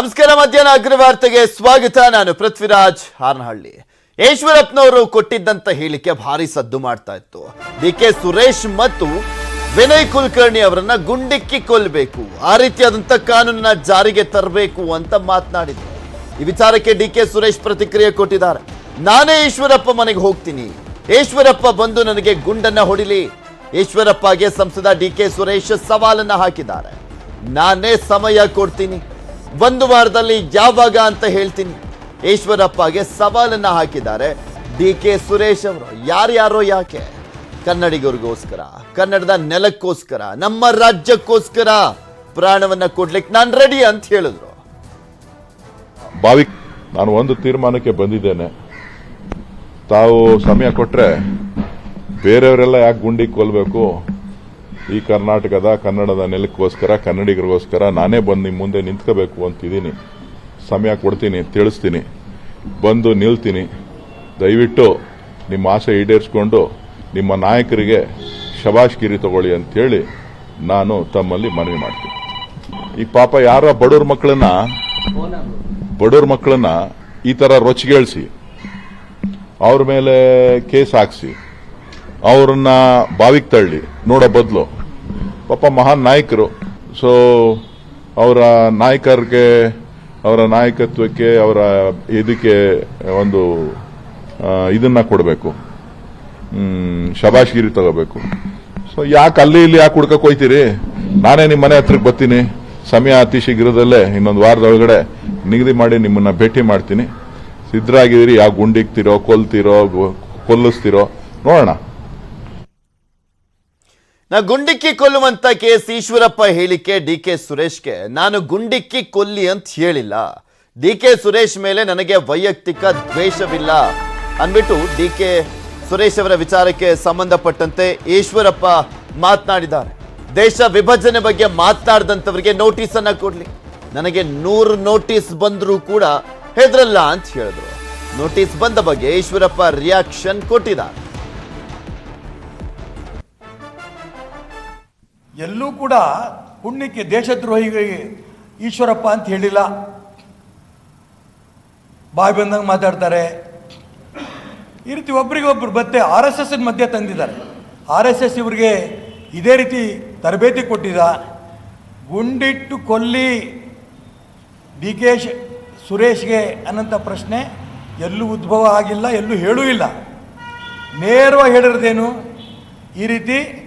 ನಮಸ್ಕಾರ, ಮಧ್ಯಾಹ್ನ ಅಗ್ರವಾರ್ತೆಗೆ ಸ್ವಾಗತ. ನಾನು ಪೃಥ್ವಿರಾಜ್ ಹಾರನಹಳ್ಳಿ. ಈಶ್ವರಪ್ಪನವರು ಕೊಟ್ಟಿದ್ದಂತ ಹೇಳಿಕೆ ಭಾರಿ ಸದ್ದು ಮಾಡ್ತಾ ಇತ್ತು. ಡಿ ಕೆ ಸುರೇಶ್ ಮತ್ತು ವಿನಯ್ ಕುಲಕರ್ಣಿ ಅವರನ್ನ ಗುಂಡಿಕ್ಕಿ ಕೊಲ್ಲಬೇಕು ಆ ರೀತಿಯಾದಂತ ಕಾನೂನನ್ನ ಜಾರಿಗೆ ತರಬೇಕು ಅಂತ ಮಾತನಾಡಿದ್ರು. ಈ ವಿಚಾರಕ್ಕೆ ಡಿ ಕೆ ಸುರೇಶ್ ಪ್ರತಿಕ್ರಿಯೆ ಕೊಟ್ಟಿದ್ದಾರೆ. ನಾನೇ ಈಶ್ವರಪ್ಪ ಮನೆಗೆ ಹೋಗ್ತೀನಿ. ಈಶ್ವರಪ್ಪ ಬಂದು ನನಗೆ ಗುಂಡನ್ನ ಹೊಡಿಲಿ. ಈಶ್ವರಪ್ಪಗೆ ಸಂಸದ ಡಿ ಕೆ ಸುರೇಶ್ ಸವಾಲನ್ನ ಹಾಕಿದ್ದಾರೆ. ನಾನೇ ಸಮಯ ಕೊಡ್ತೀನಿ. ಒಂದು ವಾರದಲ್ಲಿ ಯಾವಾಗ ಅಂತ ಹೇಳ್ತೀನಿ. ಈಶ್ವರಪ್ಪಗೆ ಸವಾಲನ್ನ ಹಾಕಿದ್ದಾರೆ. ಡಿ ಕೆ ಸುರೇಶ್ ಅವರು, ಯಾರ್ಯಾರೋ ಯಾಕೆ? ಕನ್ನಡಿಗರಿಗೋಸ್ಕರ, ಕನ್ನಡದ ನೆಲಕ್ಕೋಸ್ಕರ, ನಮ್ಮ ರಾಜ್ಯಕ್ಕೋಸ್ಕರ ಪ್ರಾಣವನ್ನ ಕೊಡ್ಲಿಕ್ಕೆ ನಾನು ರೆಡಿ ಅಂತ ಹೇಳಿದ್ರು. ಭಾವಿ ನಾನು ಒಂದು ತೀರ್ಮಾನಕ್ಕೆ ಬಂದಿದ್ದೇನೆ. ತಾವು ಸಮಯ ಕೊಟ್ರೆ ಬೇರೆಯವರೆಲ್ಲ ಯಾಕೆ ಗುಂಡಿ ಕೊಲ್ಬೇಕು? ಈ ಕರ್ನಾಟಕದ, ಕನ್ನಡದ ನೆಲಕ್ಕೋಸ್ಕರ, ಕನ್ನಡಿಗರಿಗೋಸ್ಕರ ನಾನೇ ಬಂದು ನಿಮ್ಮ ಮುಂದೆ ನಿಂತ್ಕೋಬೇಕು ಅಂತಿದ್ದೀನಿ. ಸಮಯ ಕೊಡ್ತೀನಿ, ತಿಳಿಸ್ತೀನಿ. ಬಂದು ನಿಲ್ತೀನಿ. ದಯವಿಟ್ಟು ನಿಮ್ಮ ಆಸೆ ಈಡೇರಿಸ್ಕೊಂಡು ನಿಮ್ಮ ನಾಯಕರಿಗೆ ಶಬಾಷ್ಗಿರಿ ತಗೊಳ್ಳಿ ಅಂತೇಳಿ ನಾನು ತಮ್ಮಲ್ಲಿ ಮನವಿ ಮಾಡ್ತೀನಿ. ಈ ಪಾಪ ಯಾರ ಬಡವ್ರ ಮಕ್ಕಳನ್ನ ಬಡವ್ರ ಮಕ್ಕಳನ್ನ ಈ ತರ ರೊಚ್ಚಿಗೇಳಿಸಿ, ಅವ್ರ ಮೇಲೆ ಕೇಸ್ ಹಾಕ್ಸಿ ಅವ್ರನ್ನ ಬಾವಿಗೆ ತಳ್ಳಿ, ನೋಡೋ ಬದಲು. ಪಾಪ ಮಹಾನ್ ನಾಯಕರು. ಸೊ ಅವರ ನಾಯಕರಿಗೆ, ಅವರ ನಾಯಕತ್ವಕ್ಕೆ, ಅವರ ಇದಕ್ಕೆ ಒಂದು ಇದನ್ನ ಕೊಡಬೇಕು. ಶಬಾಷ್ಗಿರಿ ತಗೋಬೇಕು. ಸೊ ಯಾಕೆ ಅಲ್ಲಿ ಇಲ್ಲಿ ಯಾಕೆ ಹುಡ್ಕಕ್ಕೆ ಹೋಯ್ತೀರಿ ನಾನೇ ನಿಮ್ಮ ಮನೆ ಹತ್ರಕ್ಕೆ ಬರ್ತೀನಿ. ಸಮಯ ಅತಿ ಶೀಘ್ರದಲ್ಲೇ ಇನ್ನೊಂದು ವಾರದೊಳಗಡೆ ನಿಗದಿ ಮಾಡಿ ನಿಮ್ಮನ್ನ ಭೇಟಿ ಮಾಡ್ತೀನಿ. ಸಿದ್ಧರಾಗಿದ್ದೀರಿ ಯಾವ ಗುಂಡಿಕ್ತಿರೋ ಕೊಲ್ತಿರೋ ಕೊಲ್ಲಿಸ್ತಿರೋ, ನೋಡೋಣ. ನಾ ಗುಂಡಿಕ್ಕಿ ಕೊಲ್ಲುವಂತ ಕೇಸ್ ಈಶ್ವರಪ್ಪ ಹೇಳಿಕೆ ಡಿ ಕೆ ಸುರೇಶ್ಗೆ. ನಾನು ಗುಂಡಿಕ್ಕಿ ಕೊಲ್ಲಿ ಅಂತ ಹೇಳಿಲ್ಲ. ಡಿ ಕೆ ಸುರೇಶ್ ಮೇಲೆ ನನಗೆ ವೈಯಕ್ತಿಕ ದ್ವೇಷವಿಲ್ಲ ಅಂದ್ಬಿಟ್ಟು ಡಿ ಕೆ ಸುರೇಶ್ ಅವರ ವಿಚಾರಕ್ಕೆ ಸಂಬಂಧಪಟ್ಟಂತೆ ಈಶ್ವರಪ್ಪ ಮಾತನಾಡಿದ್ದಾರೆ. ದೇಶ ವಿಭಜನೆ ಬಗ್ಗೆ ಮಾತನಾಡಿದಂಥವ್ರಿಗೆ ನೋಟಿಸ್ ಅನ್ನ ಕೊಡ್ಲಿ. ನನಗೆ ನೂರು ನೋಟಿಸ್ ಬಂದರೂ ಕೂಡ ಹೆದ್ರಲ್ಲ ಅಂತ ಹೇಳಿದ್ರು. ನೋಟಿಸ್ ಬಂದ ಬಗ್ಗೆ ಈಶ್ವರಪ್ಪ ರಿಯಾಕ್ಷನ್ ಕೊಟ್ಟಿದ್ದಾರೆ. ಎಲ್ಲೂ ಕೂಡ ಪುಣ್ಯಕ್ಕೆ ದೇಶದ್ರೋಹಿಗಳಿಗೆ ಈಶ್ವರಪ್ಪ ಅಂತ ಹೇಳಿಲ್ಲ. ಬಾಯಿ ಬಂದಂಗೆ ಮಾತಾಡ್ತಾರೆ. ಈ ರೀತಿ ಒಬ್ರಿಗೊಬ್ರು ಬತ್ತೆ ಆರ್ ಎಸ್ ಎಸ್ ಮಧ್ಯೆ ತಂದಿದ್ದಾರೆ. ಆರ್ ಎಸ್ ಎಸ್ ಇವರಿಗೆ ಇದೇ ರೀತಿ ತರಬೇತಿ ಕೊಟ್ಟಿದ. ಗುಂಡಿಟ್ಟು ಕೊಲ್ಲಿ ಡಿ ಕೆ ಶ್- ಸುರೇಶ್ಗೆ ಅನ್ನಂಥ ಪ್ರಶ್ನೆ ಎಲ್ಲೂ ಉದ್ಭವ ಆಗಿಲ್ಲ, ಎಲ್ಲೂ ಹೇಳೂ ಇಲ್ಲ. ನೇರವಾಗಿ ಹೇಳಿರೋದೇನು? ಈ ರೀತಿ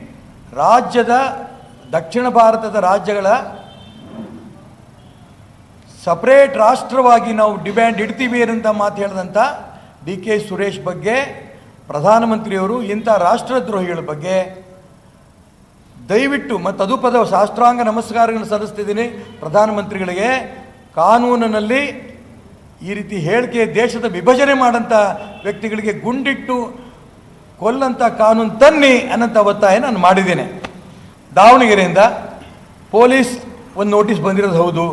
ರಾಜ್ಯದ ದಕ್ಷಿಣ ಭಾರತದ ರಾಜ್ಯಗಳ ಸಪ್ರೇಟ್ ರಾಷ್ಟ್ರವಾಗಿ ನಾವು ಡಿಮ್ಯಾಂಡ್ ಇಡ್ತೀವಿ ಅಂತ ಮಾತು ಹೇಳಿದಂಥ ಡಿ ಕೆ ಸುರೇಶ್ ಬಗ್ಗೆ, ಪ್ರಧಾನಮಂತ್ರಿಯವರು ಇಂಥ ರಾಷ್ಟ್ರದ್ರೋಹಿಗಳ ಬಗ್ಗೆ ದಯವಿಟ್ಟು ಮತ್ತು ಅದು ಪದ ಶಾಸ್ತ್ರಾಂಗ ನಮಸ್ಕಾರಗಳನ್ನು ಸಲ್ಲಿಸ್ತಿದ್ದೀನಿ. ಪ್ರಧಾನಮಂತ್ರಿಗಳಿಗೆ ಕಾನೂನಿನಲ್ಲಿ ಈ ರೀತಿ ಹೇಳಿಕೆ ದೇಶದ ವಿಭಜನೆ ಮಾಡಂಥ ವ್ಯಕ್ತಿಗಳಿಗೆ ಗುಂಡಿಟ್ಟು ಕೊಲ್ಲಂಥ ಕಾನೂನು ತನ್ನಿ ಅನ್ನೋಂಥ ಒತ್ತಾಯ ನಾನು ಮಾಡಿದ್ದೇನೆ. ದಾವಣಗೆರೆಯಿಂದ ಪೊಲೀಸ್ ಒಂದು ನೋಟಿಸ್ ಬಂದಿರೋದು ಹೌದು.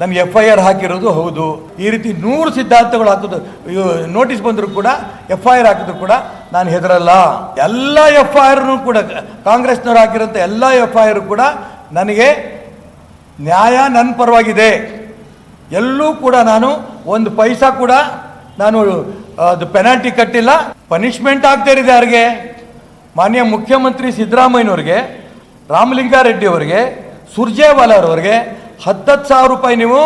ನನಗೆ ಎಫ್ ಐ ಆರ್ ಹಾಕಿರೋದು ಹೌದು. ಈ ರೀತಿ ನೂರು ಸಿದ್ಧಾಂತಗಳು ಹಾಕೋದು ನೋಟಿಸ್ ಬಂದರೂ ಕೂಡ ಎಫ್ ಐ ಆರ್ ಹಾಕಿದ್ರು ಕೂಡ ನಾನು ಹೆದರಲ್ಲ. ಎಲ್ಲ ಎಫ್ ಐ ಆರ್ನು ಕೂಡ, ಕಾಂಗ್ರೆಸ್ನವ್ರು ಹಾಕಿರೋಂಥ ಎಲ್ಲ ಎಫ್ ಐ ಆರ್ ಕೂಡ ನನಗೆ ನ್ಯಾಯ ನನ್ನ ಪರವಾಗಿದೆ. ಎಲ್ಲೂ ಕೂಡ ನಾನು ಒಂದು ಪೈಸಾ ಕೂಡ ನಾನು, ಅದು ಪೆನಾಲ್ಟಿ ಕಟ್ಟಿಲ್ಲ. ಪನಿಷ್ಮೆಂಟ್ ಆಗ್ತಾ ಇರಿದೆ ಯಾರಿಗೆ? ಮಾನ್ಯ ಮುಖ್ಯಮಂತ್ರಿ ಸಿದ್ದರಾಮಯ್ಯನವ್ರಿಗೆ. ರಾಮಲಿಂಗಾರೆಡ್ಡಿ ಅವರಿಗೆ, ಸುರ್ಜೇವಾಲಾ ಅವರಿಗೆ ಹತ್ತತ್ತು ಸಾವಿರ ರೂಪಾಯಿ ನೀವು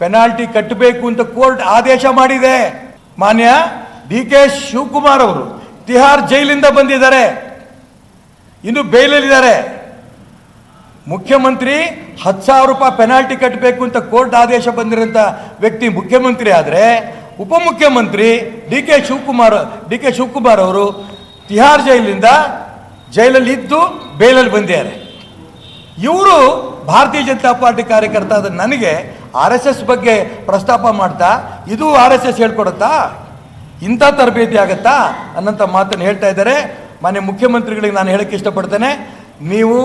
ಪೆನಾಲ್ಟಿ ಕಟ್ಟಬೇಕು ಅಂತ ಕೋರ್ಟ್ ಆದೇಶ ಮಾಡಿದೆ. ಮಾನ್ಯ ಡಿ ಕೆ ಶಿವಕುಮಾರ್ ಅವರು ತಿಹಾರ್ ಜೈಲಿಂದ ಬಂದಿದ್ದಾರೆ. ಇನ್ನು ಬೇಲಲ್ಲಿದ್ದಾರೆ. ಮುಖ್ಯಮಂತ್ರಿ ಹತ್ತು ಸಾವಿರ ರೂಪಾಯಿ ಪೆನಾಲ್ಟಿ ಕಟ್ಟಬೇಕು ಅಂತ ಕೋರ್ಟ್ ಆದೇಶ ಬಂದಿರೋಂಥ ವ್ಯಕ್ತಿ ಮುಖ್ಯಮಂತ್ರಿ ಆದರೆ ಉಪಮುಖ್ಯಮಂತ್ರಿ D K Shivakumar, D K Shivakumar ಅವರು ತಿಹಾರ್ ಜೈಲಿಂದ ಜೈಲಲ್ಲಿ ಇದ್ದು ಬೇಲಲ್ಲಿ ಬಂದಿದ್ದಾರೆ. ಇವರು ಭಾರತೀಯ ಜನತಾ ಪಾರ್ಟಿ ಕಾರ್ಯಕರ್ತ ಆದ ನನಗೆ ಆರ್ ಎಸ್ ಎಸ್ ಬಗ್ಗೆ ಪ್ರಸ್ತಾಪ ಮಾಡ್ತಾ, ಇದು ಆರ್ ಎಸ್ ಎಸ್ ಹೇಳ್ಕೊಡುತ್ತಾ? ಇಂಥ ತರಬೇತಿ ಆಗತ್ತಾ? ಅನ್ನೋಂಥ ಮಾತನ್ನು ಹೇಳ್ತಾ ಇದ್ದಾರೆ. ಮಾನ್ಯ ಮುಖ್ಯಮಂತ್ರಿಗಳಿಗೆ ನಾನು ಹೇಳಕ್ಕೆ ಇಷ್ಟಪಡ್ತೇನೆ, ನೀವು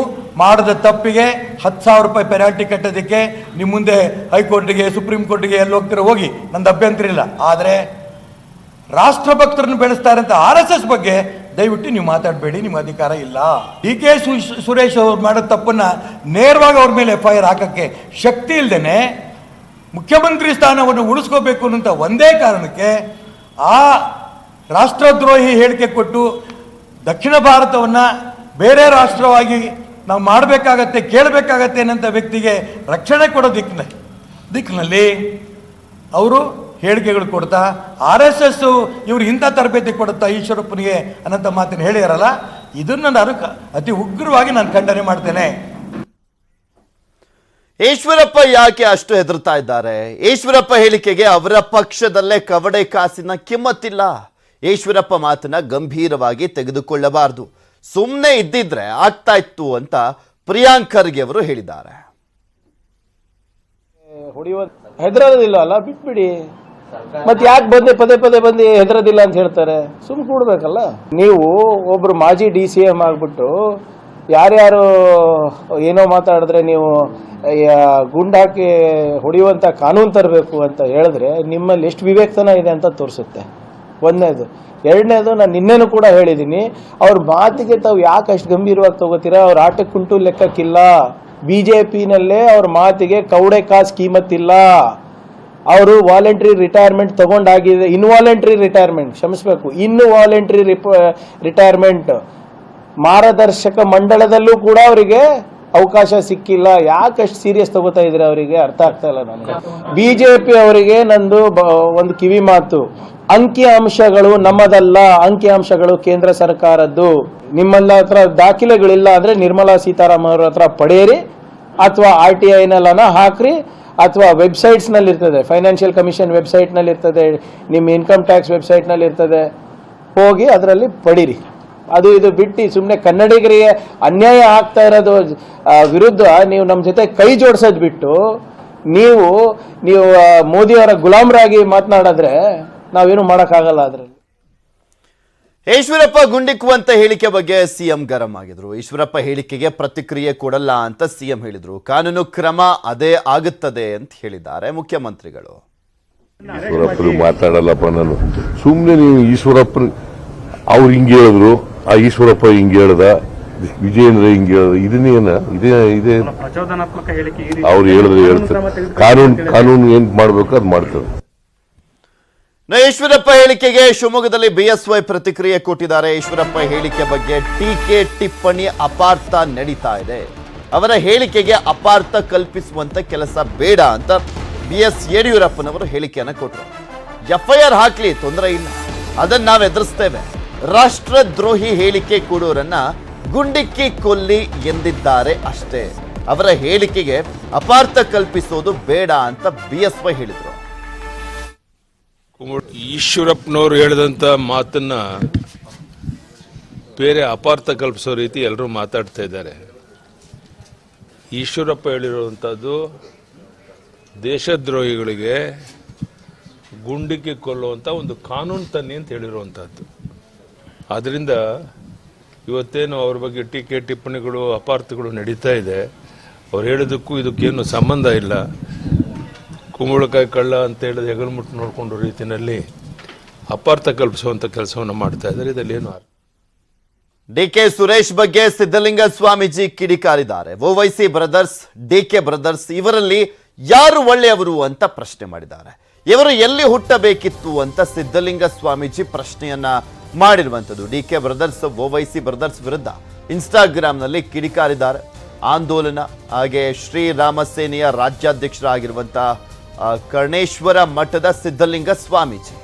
ಮಾಡಿದ ತಪ್ಪಿಗೆ ಹತ್ತು ಸಾವಿರ ರೂಪಾಯಿ ಪೆನಾಲ್ಟಿ ಕಟ್ಟೋದಕ್ಕೆ ನಿಮ್ಮ ಮುಂದೆ ಹೈಕೋರ್ಟಿಗೆ, ಸುಪ್ರೀಂ ಕೋರ್ಟಿಗೆ ಎಲ್ಲಿ ಹೋಗ್ತೀರೋ, ಹೋಗಿ. ನಂದು ಅಭ್ಯಂತರ ಇಲ್ಲ. ಆದರೆ ರಾಷ್ಟ್ರಭಕ್ತರನ್ನು ಬೆಳೆಸ್ತಾರೆ ಅಂತ ಆರ್ ಎಸ್ ಎಸ್ ಬಗ್ಗೆ ದಯವಿಟ್ಟು ನೀವು ಮಾತಾಡಬೇಡಿ ನಿಮ್ಮ ಅಧಿಕಾರ ಇಲ್ಲ. ಡಿ ಕೆ ಸುರೇಶ್ ಅವ್ರು ಮಾಡೋ ತಪ್ಪನ್ನ ನೇರವಾಗಿ ಅವ್ರ ಮೇಲೆ ಎಫ್ ಐ ಹಾಕಕ್ಕೆ ಶಕ್ತಿ ಇಲ್ಲದೇನೆ ಮುಖ್ಯಮಂತ್ರಿ ಸ್ಥಾನವನ್ನು ಉಳಿಸ್ಕೋಬೇಕು ಅನ್ನೋಂಥ ಒಂದೇ ಕಾರಣಕ್ಕೆ ಆ ರಾಷ್ಟ್ರದ್ರೋಹಿ ಹೇಳಿಕೆ ಕೊಟ್ಟು ದಕ್ಷಿಣ ಭಾರತವನ್ನು ಬೇರೆ ರಾಷ್ಟ್ರವಾಗಿ ನಾವು ಮಾಡಬೇಕಾಗತ್ತೆ, ಕೇಳಬೇಕಾಗತ್ತೆ ಅನ್ನೋಂಥ ವ್ಯಕ್ತಿಗೆ ರಕ್ಷಣೆ ಕೊಡೋ ದಿಕ್ಕಿನ ದಿಕ್ಕಿನಲ್ಲಿ ಅವರು ಹೇಳಿಕೆಗಳು ಕೊಡ್ತಾ ಆರ್ ಎಸ್ ಎಸ್ ಇವ್ರು ಇಂಥ ತರಬೇತಿ ಕೊಡುತ್ತಾ ಈಶ್ವರಪ್ಪನಿಗೆ ಅನ್ನಂಥ ಮಾತನ್ನು ಹೇಳಿದಾರಲ್ಲ ಇದನ್ನು ನಾನು ಅತಿ ಉಗ್ರವಾಗಿ ನಾನು ಖಂಡನೆ ಮಾಡ್ತೇನೆ. ಈಶ್ವರಪ್ಪ ಯಾಕೆ ಅಷ್ಟು ಹೆದರ್ತಾ ಇದ್ದಾರೆ? ಈಶ್ವರಪ್ಪ ಹೇಳಿಕೆಗೆ ಅವರ ಪಕ್ಷದಲ್ಲೇ ಕವಡೆ ಕಾಸಿನ ಕಿಮ್ಮತ್ತಿಲ್ಲ. ಈಶ್ವರಪ್ಪ ಮಾತನ್ನ ಗಂಭೀರವಾಗಿ ತೆಗೆದುಕೊಳ್ಳಬಾರದು. ಸುಮ್ಮನೆ ಇದ್ದಿದ್ರೆ ಆಗ್ತಾ ಇತ್ತು ಅಂತ ಪ್ರಿಯಾಂಕ್ ಖರ್ಗೆ ಅವರು ಹೇಳಿದ್ದಾರೆ. ಹೊಡೆಯುವ ಹೆದರೋದಿಲ್ಲ ಅಲ್ಲ ಬಿಟ್ಬಿಡಿ. ಮತ್ತೆ ಯಾಕೆ ಬಂದೆ, ಪದೇ ಪದೇ ಬಂದು ಹೆದರದಿಲ್ಲ ಅಂತ ಹೇಳ್ತಾರೆ. ಸುಮ್ ಕೂಡ್ಬೇಕಲ್ಲ. ನೀವು ಒಬ್ರು ಮಾಜಿ ಡಿ ಸಿ ಎಂ ಆಗ್ಬಿಟ್ಟು ಯಾರ್ಯಾರು ಏನೋ ಮಾತಾಡಿದ್ರೆ ನೀವು ಗುಂಡಾಕಿ ಹಾಕಿ ಹೊಡೆಯುವಂತ ಕಾನೂನು ತರಬೇಕು ಅಂತ ಹೇಳಿದ್ರೆ ನಿಮ್ಮಲ್ಲಿ ಎಷ್ಟು ವಿವೇಕತನ ಇದೆ ಅಂತ ತೋರಿಸುತ್ತೆ. ಒಂದನೇದು. ಎರಡನೇದು ನಾನು ನಿನ್ನೆನೂ ಕೂಡ ಹೇಳಿದ್ದೀನಿ ಅವ್ರ ಮಾತಿಗೆ ತಾವು ಯಾಕೆ ಅಷ್ಟು ಗಂಭೀರವಾಗಿ ತಗೋತೀರಾ? ಅವ್ರ ಆಟಕ್ಕುಂಟು ಲೆಕ್ಕಕ್ಕಿಲ್ಲ. ಬಿ ಜೆ ಪಿನಲ್ಲೇ ಅವ್ರ ಮಾತಿಗೆ ಕೌಡೆ ಕಾಸು ಕೀಮತ್ತಿಲ್ಲ. ಅವರು ವಾಲಂಟ್ರಿ ರಿಟೈರ್ಮೆಂಟ್ ತಗೊಂಡಾಗಿದೆ. ಇನ್ವಾಲಂಟ್ರಿ ರಿಟೈರ್ಮೆಂಟ್ ಕ್ಷಮಿಸಬೇಕು. ಇನ್ನು ವಾಲಂಟ್ರಿ ರಿಟೈರ್ಮೆಂಟ್ ಮಾರ್ಗದರ್ಶಕ ಮಂಡಳದಲ್ಲೂ ಕೂಡ ಅವರಿಗೆ ಅವಕಾಶ ಸಿಕ್ಕಿಲ್ಲ. ಯಾಕೆ ಅಷ್ಟು ಸೀರಿಯಸ್ ತಗೋತಾ ಇದ್ರೆ ಅವರಿಗೆ? ಅರ್ಥ ಆಗ್ತಾ ಇಲ್ಲ ನನಗೆ ಪಿ ಅವರಿಗೆ ನಂದು ಬ- ಒಂದು ಕಿವಿ ಮಾತು. ಅಂಕಿ ಅಂಶಗಳು ನಮ್ಮದಲ್ಲ. ಅಂಕಿ ಅಂಶಗಳು ಕೇಂದ್ರ ಸರ್ಕಾರದ್ದು. ನಿಮ್ಮಲ್ಲ ಹತ್ರ ದಾಖಲೆಗಳಿಲ್ಲ ಅಂದ್ರೆ ನಿರ್ಮಲಾ ಸೀತಾರಾಮನ್ ಅವ್ರ ಹತ್ರ ಪಡೆಯಿರಿ ಅಥವಾ ಆರ್ ಟಿ ಐನಲ್ಲನ ಹಾಕ್ರಿ. ಅಥವಾ ವೆಬ್ಸೈಟ್ಸ್ನಲ್ಲಿ ಇರ್ತದೆ ಫೈನಾನ್ಷಿಯಲ್ ಕಮಿಷನ್ ವೆಬ್ಸೈಟ್ನಲ್ಲಿ ಇರ್ತದೆ ನಿಮ್ಮ ಇನ್ಕಮ್ ಟ್ಯಾಕ್ಸ್ ವೆಬ್ಸೈಟ್ನಲ್ಲಿ ಇರ್ತದೆ ಹೋಗಿ ಅದರಲ್ಲಿ ಪಡೀರಿ. ಅದು ಇದು ಬಿಟ್ಟು ಸುಮ್ಮನೆ ಕನ್ನಡಿಗರಿಗೆ ಅನ್ಯಾಯ ಆಗ್ತಾ ಇರೋದು ವಿರುದ್ಧ ನೀವು ನಮ್ಮ ಜೊತೆ ಕೈ ಜೋಡಿಸೋದು ಬಿಟ್ಟು ನೀವು ನೀವು ಮೋದಿಯವರ ಗುಲಾಮರಾಗಿ ಮಾತನಾಡಿದ್ರೆ ನಾವೇನು ಮಾಡೋಕ್ಕಾಗಲ್ಲ ಅದರಲ್ಲಿ. ಈಶ್ವರಪ್ಪ ಗುಂಡಿಕ್ಕುವಂತ ಹೇಳಿಕೆ ಬಗ್ಗೆ ಸಿಎಂ ಗರಂ ಆಗಿದ್ರು. ಈಶ್ವರಪ್ಪ ಹೇಳಿಕೆಗೆ ಪ್ರತಿಕ್ರಿಯೆ ಕೊಡಲ್ಲ ಅಂತ ಸಿಎಂ ಹೇಳಿದ್ರು. ಕಾನೂನು ಕ್ರಮ ಅದೇ ಆಗುತ್ತದೆ ಅಂತ ಹೇಳಿದ್ದಾರೆ ಮುಖ್ಯಮಂತ್ರಿಗಳು. ಈಶ್ವರಪ್ಪ ಮಾತಾಡಲ್ಲಪ್ಪ ನಾನು ಸುಮ್ಮನೆ ನೀವು ಈಶ್ವರಪ್ಪನ ಅವ್ರು ಹಿಂಗೆ ಹೇಳಿದ್ರು. ಆ ಈಶ್ವರಪ್ಪ ಹಿಂಗೆ ಹೇಳ್ದ. ವಿಜಯೇಂದ್ರ ಹಿಂಗೆ ಹೇಳ್ದ. ಇದನ್ನೇನ? ಇದೇ ಇದೇ ಪ್ರಚೋದನಾತ್ಮಕ ಹೇಳಿಕೆ ಈ ರೀತಿ ಅವ್ರು ಹೇಳಿದ್ರೆ ಹೇಳ್ತಾರೆ. ಕಾನೂನು ಕಾನೂನು ಏನ್ ಮಾಡ್ಬೇಕು ಅದು ಮಾಡ್ತಾರೆ. ಈಶ್ವರಪ್ಪ ಹೇಳಿಕೆಗೆ ಶಿವಮೊಗ್ಗದಲ್ಲಿ ಬಿಎಸ್ವೈ ಪ್ರತಿಕ್ರಿಯೆ ಕೊಟ್ಟಿದ್ದಾರೆ. ಈಶ್ವರಪ್ಪ ಹೇಳಿಕೆ ಬಗ್ಗೆ ಟೀಕೆ, ಟಿಪ್ಪಣಿ ಅಪಾರ್ಥ ನಡೀತಾ ಇದೆ. ಅವರ ಹೇಳಿಕೆಗೆ ಅಪಾರ್ಥ ಕಲ್ಪಿಸುವಂತ ಕೆಲಸ ಬೇಡ ಅಂತ ಬಿ ಎಸ್ ಯಡಿಯೂರಪ್ಪನವರು ಹೇಳಿಕೆಯನ್ನು ಕೊಟ್ಟರು ಎಫ್ಐಆರ್ ಹಾಕ್ಲಿ, ತೊಂದರೆ ಇಲ್ಲ. ಅದನ್ನ ನಾವು ಎದುರಿಸ್ತೇವೆ. ರಾಷ್ಟ್ರದ್ರೋಹಿ ಹೇಳಿಕೆ ಕೊಡೋರನ್ನ ಗುಂಡಿಕ್ಕಿ ಕೊಲ್ಲಿ ಎಂದಿದ್ದಾರೆ ಅಷ್ಟೇ. ಅವರ ಹೇಳಿಕೆಗೆ ಅಪಾರ್ಥ ಕಲ್ಪಿಸೋದು ಬೇಡ ಅಂತ ಬಿ ಎಸ್ ವೈ ಹೇಳಿದರು. ಈಶ್ವರಪ್ಪನವ್ರು ಹೇಳಿದಂಥ ಮಾತನ್ನ ಬೇರೆ ಅಪಾರ್ಥ ಕಲ್ಪಿಸೋ ರೀತಿ ಎಲ್ಲರೂ ಮಾತಾಡ್ತಾ ಇದ್ದಾರೆ. ಈಶ್ವರಪ್ಪ ಹೇಳಿರುವಂಥದ್ದು ದೇಶದ್ರೋಹಿಗಳಿಗೆ ಗುಂಡಿಗೆ ಕೊಲ್ಲುವಂಥ ಒಂದು ಕಾನೂನು ತನ್ನಿ ಅಂತ ಹೇಳಿರುವಂಥದ್ದು ಆದ್ದರಿಂದ ಇವತ್ತೇನು ಅವ್ರ ಬಗ್ಗೆ ಟೀಕೆ ಟಿಪ್ಪಣಿಗಳು, ಅಪಾರ್ಥಗಳು ನಡೀತಾ ಇದೆ. ಅವ್ರು ಹೇಳೋದಕ್ಕೂ ಇದಕ್ಕೇನು ಸಂಬಂಧ ಇಲ್ಲ. ಕುಂಬಳಕಾಯಿ ಕಳ್ಳ ಅಂತ ಹೇಳಿದ ಹೆಗಲು ಮುಟ್ಟು ನೋಡಿಕೊಂಡು ರೀತಿಯಲ್ಲಿ ಅಪಾರ್ಥ ಕಲ್ಪಿಸುವಂಥ ಕೆಲಸವನ್ನು ಮಾಡ್ತಾ ಇದ್ದಾರೆ. ಇದರಲ್ಲಿ ಏನು ಡಿ ಕೆ ಸುರೇಶ್ ಬಗ್ಗೆ ಸಿದ್ದಲಿಂಗ ಸ್ವಾಮೀಜಿ ಕಿಡಿಕಾರಿದ್ದಾರೆ Owaisi brothers D K brothers ಇವರಲ್ಲಿ ಯಾರು ಒಳ್ಳೆಯವರು ಅಂತ ಪ್ರಶ್ನೆ ಮಾಡಿದ್ದಾರೆ. ಇವರು ಎಲ್ಲಿ ಹುಟ್ಟಬೇಕಿತ್ತು ಅಂತ ಸಿದ್ದಲಿಂಗ ಸ್ವಾಮೀಜಿ ಪ್ರಶ್ನೆಯನ್ನ ಮಾಡಿರುವಂಥದ್ದು. D K brothers Owaisi brothers ವಿರುದ್ಧ ಇನ್ಸ್ಟಾಗ್ರಾಮ್ನಲ್ಲಿ ಕಿಡಿಕಾರಿದ್ದಾರೆ ಆಂದೋಲನ ಹಾಗೆ ಶ್ರೀರಾಮ ಸೇನೆಯ ರಾಜ್ಯಾಧ್ಯಕ್ಷರಾಗಿರುವಂಥ ಆ, ಕರ್ಣೇಶ್ವರ ಮಠದ ಸಿದ್ಧಲಿಂಗ ಸ್ವಾಮೀಜಿ.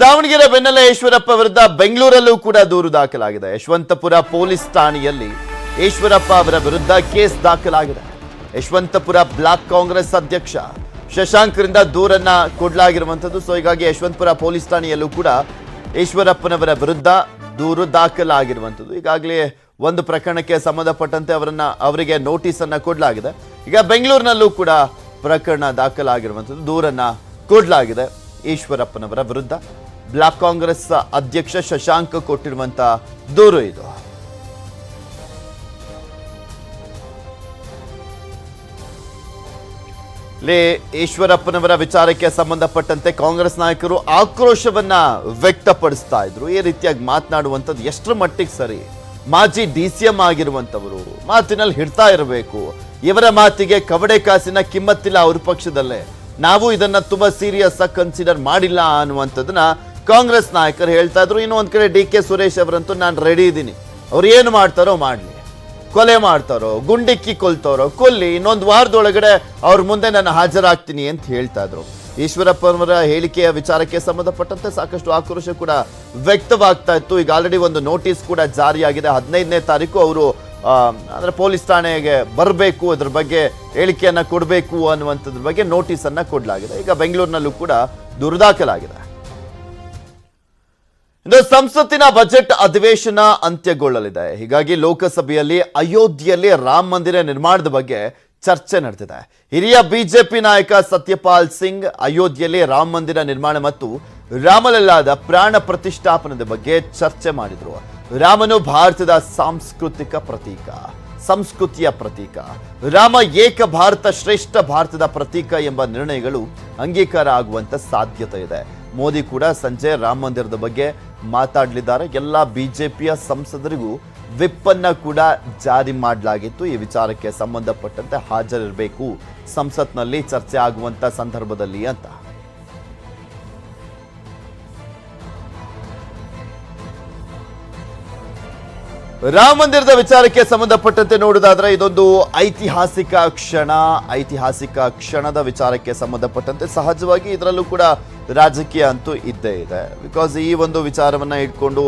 ದಾವಣಗೆರೆ ಬೆನ್ನಲ್ಲೇ ಈಶ್ವರಪ್ಪ ವಿರುದ್ಧ ಬೆಂಗಳೂರಲ್ಲೂ ಕೂಡ ದೂರು ದಾಖಲಾಗಿದೆ. ಯಶವಂತಪುರ ಪೊಲೀಸ್ ಠಾಣೆಯಲ್ಲಿ ಈಶ್ವರಪ್ಪ ಅವರ ವಿರುದ್ಧ ಕೇಸ್ ದಾಖಲಾಗಿದೆ. ಯಶವಂತಪುರ ಬ್ಲಾಕ್ ಕಾಂಗ್ರೆಸ್ ಅಧ್ಯಕ್ಷ ಶಶಾಂಕ್ರಿಂದ ದೂರನ್ನ ಕೊಡಲಾಗಿರುವಂಥದ್ದು. ಸೊ, ಹೀಗಾಗಿ ಯಶವಂತಪುರ ಪೊಲೀಸ್ ಠಾಣೆಯಲ್ಲೂ ಕೂಡ ಈಶ್ವರಪ್ಪನವರ ವಿರುದ್ಧ ದೂರು ದಾಖಲಾಗಿರುವಂಥದ್ದು. ಈಗಾಗಲೇ ಒಂದು ಪ್ರಕರಣಕ್ಕೆ ಸಂಬಂಧಪಟ್ಟಂತೆ ಅವರನ್ನ, ಅವರಿಗೆ ನೋಟಿಸ್ ಅನ್ನ ಕೊಡಲಾಗಿದೆ. ಈಗ ಬೆಂಗಳೂರಿನಲ್ಲೂ ಕೂಡ ಪ್ರಕರಣ ದಾಖಲಾಗಿರುವಂಥದ್ದು, ದೂರನ್ನ ಕೊಡಲಾಗಿದೆ. ಈಶ್ವರಪ್ಪನವರ ವಿರುದ್ಧ ಬ್ಲಾಕ್ ಕಾಂಗ್ರೆಸ್ ಅಧ್ಯಕ್ಷ ಶಶಾಂಕ್ ಕೊಟ್ಟಿರುವಂತ ದೂರು ಇದು. ಇಲ್ಲಿ ಈಶ್ವರಪ್ಪನವರ ವಿಚಾರಕ್ಕೆ ಸಂಬಂಧಪಟ್ಟಂತೆ ಕಾಂಗ್ರೆಸ್ ನಾಯಕರು ಆಕ್ರೋಶವನ್ನ ವ್ಯಕ್ತಪಡಿಸ್ತಾ ಇದ್ರು. ಈ ರೀತಿಯಾಗಿ ಮಾತನಾಡುವಂಥದ್ದು ಎಷ್ಟರ ಮಟ್ಟಿಗೆ ಸರಿ? ಮಾಜಿ ಡಿ ಸಿ ಎಂ ಆಗಿರುವಂಥವರು, ಮಾತಿನಲ್ಲಿ ಹಿಡ್ತಾ ಇರಬೇಕು. ಇವರ ಮಾತಿಗೆ ಕವಡೆ ಕಾಸಿನ ಕಿಮ್ಮತ್ತಿಲ್ಲ ಅವ್ರ ಪಕ್ಷದಲ್ಲೇ. ನಾವು ಇದನ್ನ ತುಂಬಾ ಸೀರಿಯಸ್ ಆಗಿ ಕನ್ಸಿಡರ್ ಮಾಡಿಲ್ಲ ಅನ್ನುವಂಥದ್ದನ್ನ ಕಾಂಗ್ರೆಸ್ ನಾಯಕರು ಹೇಳ್ತಾ ಇದ್ರು. ಇನ್ನೊಂದ್ ಕಡೆ ಡಿ ಕೆ ಸುರೇಶ್ ಅವರಂತೂ ನಾನು ರೆಡಿ ಇದ್ದೀನಿ. ಅವ್ರು ಏನು ಮಾಡ್ತಾರೋ ಮಾಡ್ಲಿ. ಕೊಲೆ ಮಾಡ್ತಾರೋ ಗುಂಡಿಕ್ಕಿ ಕೊಲ್ತಾರೋ ಕೊಲ್ಲಿ, ಇನ್ನೊಂದು ವಾರದೊಳಗಡೆ ಅವ್ರ ಮುಂದೆ ನಾನು ಹಾಜರಾಗ್ತೀನಿ ಅಂತ ಹೇಳ್ತಾ ಇದ್ರು. ಈಶ್ವರಪ್ಪ ಅವರ ಹೇಳಿಕೆಯ ವಿಚಾರಕ್ಕೆ ಸಂಬಂಧಪಟ್ಟಂತೆ ಸಾಕಷ್ಟು ಆಕ್ರೋಶ ಕೂಡ ವ್ಯಕ್ತವಾಗ್ತಾ ಇತ್ತು. ಈಗ ಆಲ್ರೆಡಿ ಒಂದು ನೋಟಿಸ್ ಕೂಡ ಜಾರಿಯಾಗಿದೆ. ಹದಿನೈದನೇ ತಾರೀಕು ಅವರು ಅಂದ್ರೆ ಪೊಲೀಸ್ ಠಾಣೆಗೆ ಬರಬೇಕು, ಅದ್ರ ಬಗ್ಗೆ ಹೇಳಿಕೆಯನ್ನ ಕೊಡಬೇಕು ಅನ್ನುವಂಥದ್ರ ಬಗ್ಗೆ ನೋಟಿಸ್ ಅನ್ನ ಕೊಡಲಾಗಿದೆ. ಈಗ ಬೆಂಗಳೂರಿನಲ್ಲೂ ಕೂಡ ದುರ್ದಾಖಲಾಗಿದೆ. ಇನ್ನು ಸಂಸತ್ತಿನ ಬಜೆಟ್ ಅಧಿವೇಶನ ಅಂತ್ಯಗೊಳ್ಳಲಿದೆ. ಹೀಗಾಗಿ ಲೋಕಸಭೆಯಲ್ಲಿ ಅಯೋಧ್ಯೆಯಲ್ಲಿ ರಾಮ ಮಂದಿರ ನಿರ್ಮಾಣದ ಬಗ್ಗೆ ಚರ್ಚೆ ನಡೆದಿದೆ. ಹಿರಿಯ ಬಿಜೆಪಿ ನಾಯಕ ಸತ್ಯಪಾಲ್ ಸಿಂಗ್ ಅಯೋಧ್ಯೆಯಲ್ಲಿ ರಾಮ ಮಂದಿರ ನಿರ್ಮಾಣ ಮತ್ತು ರಾಮಲಲ್ಲಾದ ಪ್ರಾಣ ಪ್ರತಿಷ್ಠಾಪನದ ಬಗ್ಗೆ ಚರ್ಚೆ ಮಾಡಿದ್ರು. ರಾಮನು ಭಾರತದ ಸಾಂಸ್ಕೃತಿಕ ಪ್ರತೀಕ, ಸಂಸ್ಕೃತಿಯ ಪ್ರತೀಕ, ರಾಮ ಏಕ ಭಾರತ ಶ್ರೇಷ್ಠ ಭಾರತದ ಪ್ರತೀಕ ಎಂಬ ನಿರ್ಣಯಗಳು ಅಂಗೀಕಾರ ಆಗುವಂತ ಸಾಧ್ಯತೆ ಇದೆ. ಮೋದಿ ಕೂಡ ಸಂಜೆ ರಾಮ ಮಂದಿರದ ಬಗ್ಗೆ ಮಾತಾಡಲಿದ್ದಾರೆ. ಎಲ್ಲ ಬಿಜೆಪಿಯ ಸಂಸದರಿಗೂ ವಿಪ್ ಅನ್ನ ಕೂಡ ಜಾರಿ ಮಾಡಲಾಗಿತ್ತು. ಈ ವಿಚಾರಕ್ಕೆ ಸಂಬಂಧಪಟ್ಟಂತೆ ಹಾಜರಿರಬೇಕು. ಸಂಸತ್ನಲ್ಲಿ ಚರ್ಚೆ ಆಗುವಂತ ಸಂದರ್ಭದಲ್ಲಿ ಅಂತ. ರಾಮ ಮಂದಿರದ ವಿಚಾರಕ್ಕೆ ಸಂಬಂಧಪಟ್ಟಂತೆ ನೋಡೋದಾದ್ರೆ ಇದೊಂದು ಐತಿಹಾಸಿಕ ಕ್ಷಣ, ಐತಿಹಾಸಿಕ ಕ್ಷಣದ ವಿಚಾರಕ್ಕೆ ಸಂಬಂಧಪಟ್ಟಂತೆ ಸಹಜವಾಗಿ ಇದರಲ್ಲೂ ಕೂಡ ರಾಜಕೀಯ ಅಂತೂ ಇದ್ದೇ ಇದೆ. ಬಿಕಾಸ್ ಈ ಒಂದು ವಿಚಾರವನ್ನ ಇಟ್ಕೊಂಡು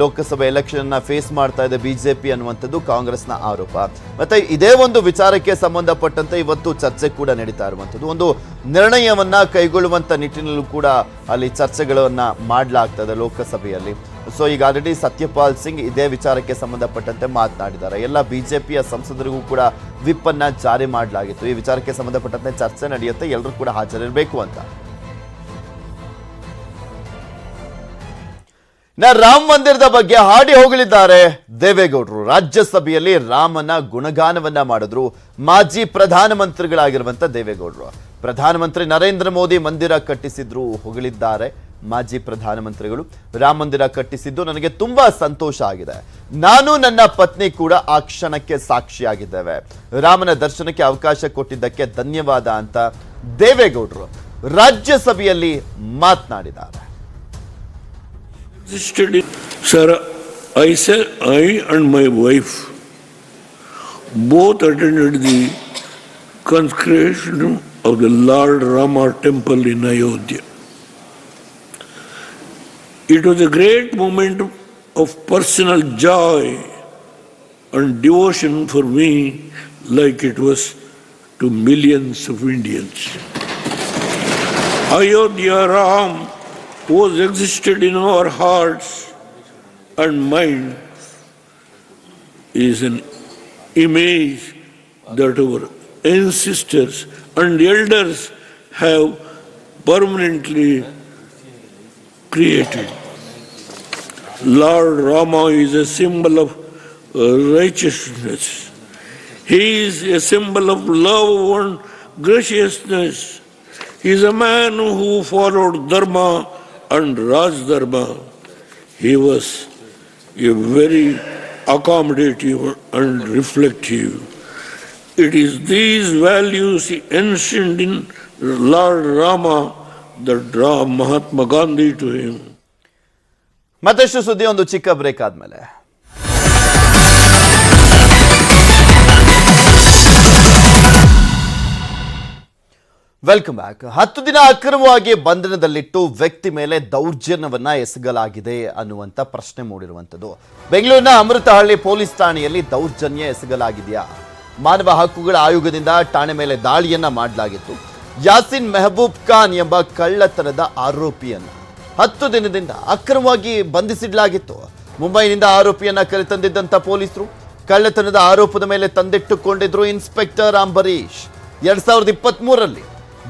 ಲೋಕಸಭೆ ಎಲೆಕ್ಷನ್ ಅನ್ನ ಫೇಸ್ ಮಾಡ್ತಾ ಇದೆ ಬಿಜೆಪಿ ಅನ್ನುವಂಥದ್ದು ಕಾಂಗ್ರೆಸ್ನ ಆರೋಪ. ಮತ್ತೆ ಇದೇ ಒಂದು ವಿಚಾರಕ್ಕೆ ಸಂಬಂಧಪಟ್ಟಂತೆ ಇವತ್ತು ಚರ್ಚೆ ಕೂಡ ನಡೀತಾ ಇರುವಂಥದ್ದು. ಒಂದು ನಿರ್ಣಯವನ್ನ ಕೈಗೊಳ್ಳುವಂತ ನಿಟ್ಟಿನಲ್ಲೂ ಕೂಡ ಅಲ್ಲಿ ಚರ್ಚೆಗಳನ್ನ ಮಾಡಲಾಗ್ತದೆ ಲೋಕಸಭೆಯಲ್ಲಿ. ಸೊ ಈಗ ಆಲ್ರೆಡಿ ಸತ್ಯಪಾಲ್ ಸಿಂಗ್ ಇದೇ ವಿಚಾರಕ್ಕೆ ಸಂಬಂಧಪಟ್ಟಂತೆ ಮಾತನಾಡಿದ್ದಾರೆ. ಎಲ್ಲ ಬಿಜೆಪಿಯ ಸಂಸದರಿಗೂ ಕೂಡ ವಿಪ್ ಅನ್ನ ಜಾರಿ ಮಾಡಲಾಗಿತ್ತು. ಈ ವಿಚಾರಕ್ಕೆ ಸಂಬಂಧಪಟ್ಟಂತೆ ಚರ್ಚೆ ನಡೆಯುತ್ತೆ. ಎಲ್ಲರೂ ಕೂಡ ಹಾಜರಿರಬೇಕು ಅಂತ. ನಾ ರಾಮ ಮಂದಿರದ ಬಗ್ಗೆ ಹಾಡಿ ಹೋಗಲಿದ್ದಾರೆ. ದೇವೇಗೌಡರು ರಾಜ್ಯಸಭೆಯಲ್ಲಿ ರಾಮನ ಗುಣಗಾನವನ್ನ ಮಾಡಿದ್ರು. ಮಾಜಿ ಪ್ರಧಾನಮಂತ್ರಿಗಳಾಗಿರುವಂತ ದೇವೇಗೌಡರು. ಪ್ರಧಾನಮಂತ್ರಿ ನರೇಂದ್ರ ಮೋದಿ ಮಂದಿರ ಕಟ್ಟಿಸಿದ್ರು, ಹೊಗಳಿದ್ದಾರೆ. ಮಾಜಿ ಪ್ರಧಾನಮಂತ್ರಿಗಳು ರಾಮ ಮಂದಿರ ಕಟ್ಟಿಸಿದ್ದು ನನಗೆ ತುಂಬಾ ಸಂತೋಷ ಆಗಿದೆ. ನಾನು ನನ್ನ ಪತ್ನಿ ಕೂಡ ಆ ಕ್ಷಣಕ್ಕೆ ಸಾಕ್ಷಿಯಾಗಿದ್ದೇವೆ. ರಾಮನ ದರ್ಶನಕ್ಕೆ ಅವಕಾಶ ಕೊಟ್ಟಿದ್ದಕ್ಕೆ ಧನ್ಯವಾದ ಅಂತ ದೇವೇಗೌಡರು ರಾಜ್ಯಸಭೆಯಲ್ಲಿ ಮಾತನಾಡಿದ್ದಾರೆ. Sir I I and my wife both attended the consecration of the Lord Rama temple in Ayodhya. It was a great moment of personal joy and devotion for me like it was to millions of Indians. Ayodhya Ram was existed in our hearts and mind is an image that our ancestors and elders have permanently created. Lord Rama is a symbol of uh, righteousness. He is a symbol of love and graciousness. He is a man who followed Dharma and Raj Dharma. He was a very accommodative and reflective. It is these values ancient in Lord Rama that draw Mahatma Gandhi to. ಮತ್ತಷ್ಟು ಸುದ್ದಿ, ಒಂದು ಚಿಕ್ಕ break ಆದ್ಮೇಲೆ. Welcome back ಹತ್ತು ದಿನ ಅಕ್ರಮವಾಗಿ ಬಂಧನದಲ್ಲಿಟ್ಟು ವ್ಯಕ್ತಿ ಮೇಲೆ ದೌರ್ಜನ್ಯವನ್ನ ಎಸಗಲಾಗಿದೆ ಅನ್ನುವಂಥ ಪ್ರಶ್ನೆ ಮೂಡಿರುವಂಥದ್ದು. ಬೆಂಗಳೂರಿನ ಅಮೃತಹಳ್ಳಿ ಪೊಲೀಸ್ ಠಾಣೆಯಲ್ಲಿ ದೌರ್ಜನ್ಯ ಎಸಗಲಾಗಿದೆಯಾ? ಮಾನವ ಹಕ್ಕುಗಳ ಆಯೋಗದಿಂದ ಠಾಣೆ ಮೇಲೆ ದಾಳಿಯನ್ನ ಮಾಡಲಾಗಿತ್ತು. ಯಾಸಿನ್ ಮೆಹಬೂಬ್ ಖಾನ್ ಎಂಬ ಕಳ್ಳತನದ ಆರೋಪಿಯನ್ನ ಹತ್ತು ದಿನದಿಂದ ಅಕ್ರಮವಾಗಿ ಬಂಧಿಸಿಡಲಾಗಿತ್ತು. ಮುಂಬೈನಿಂದ ಆರೋಪಿಯನ್ನ ಕರೆತಂದಿದ್ದಂತ ಪೊಲೀಸರು ಕಳ್ಳತನದ ಆರೋಪದ ಮೇಲೆ ತಂದಿಟ್ಟುಕೊಂಡಿದ್ರು ಇನ್ಸ್ಪೆಕ್ಟರ್ ಅಂಬರೀಶ್ ಎರಡ್ ಸಾವಿರದ ಇಪ್ಪತ್ತ್ ಮೂರರಲ್ಲಿ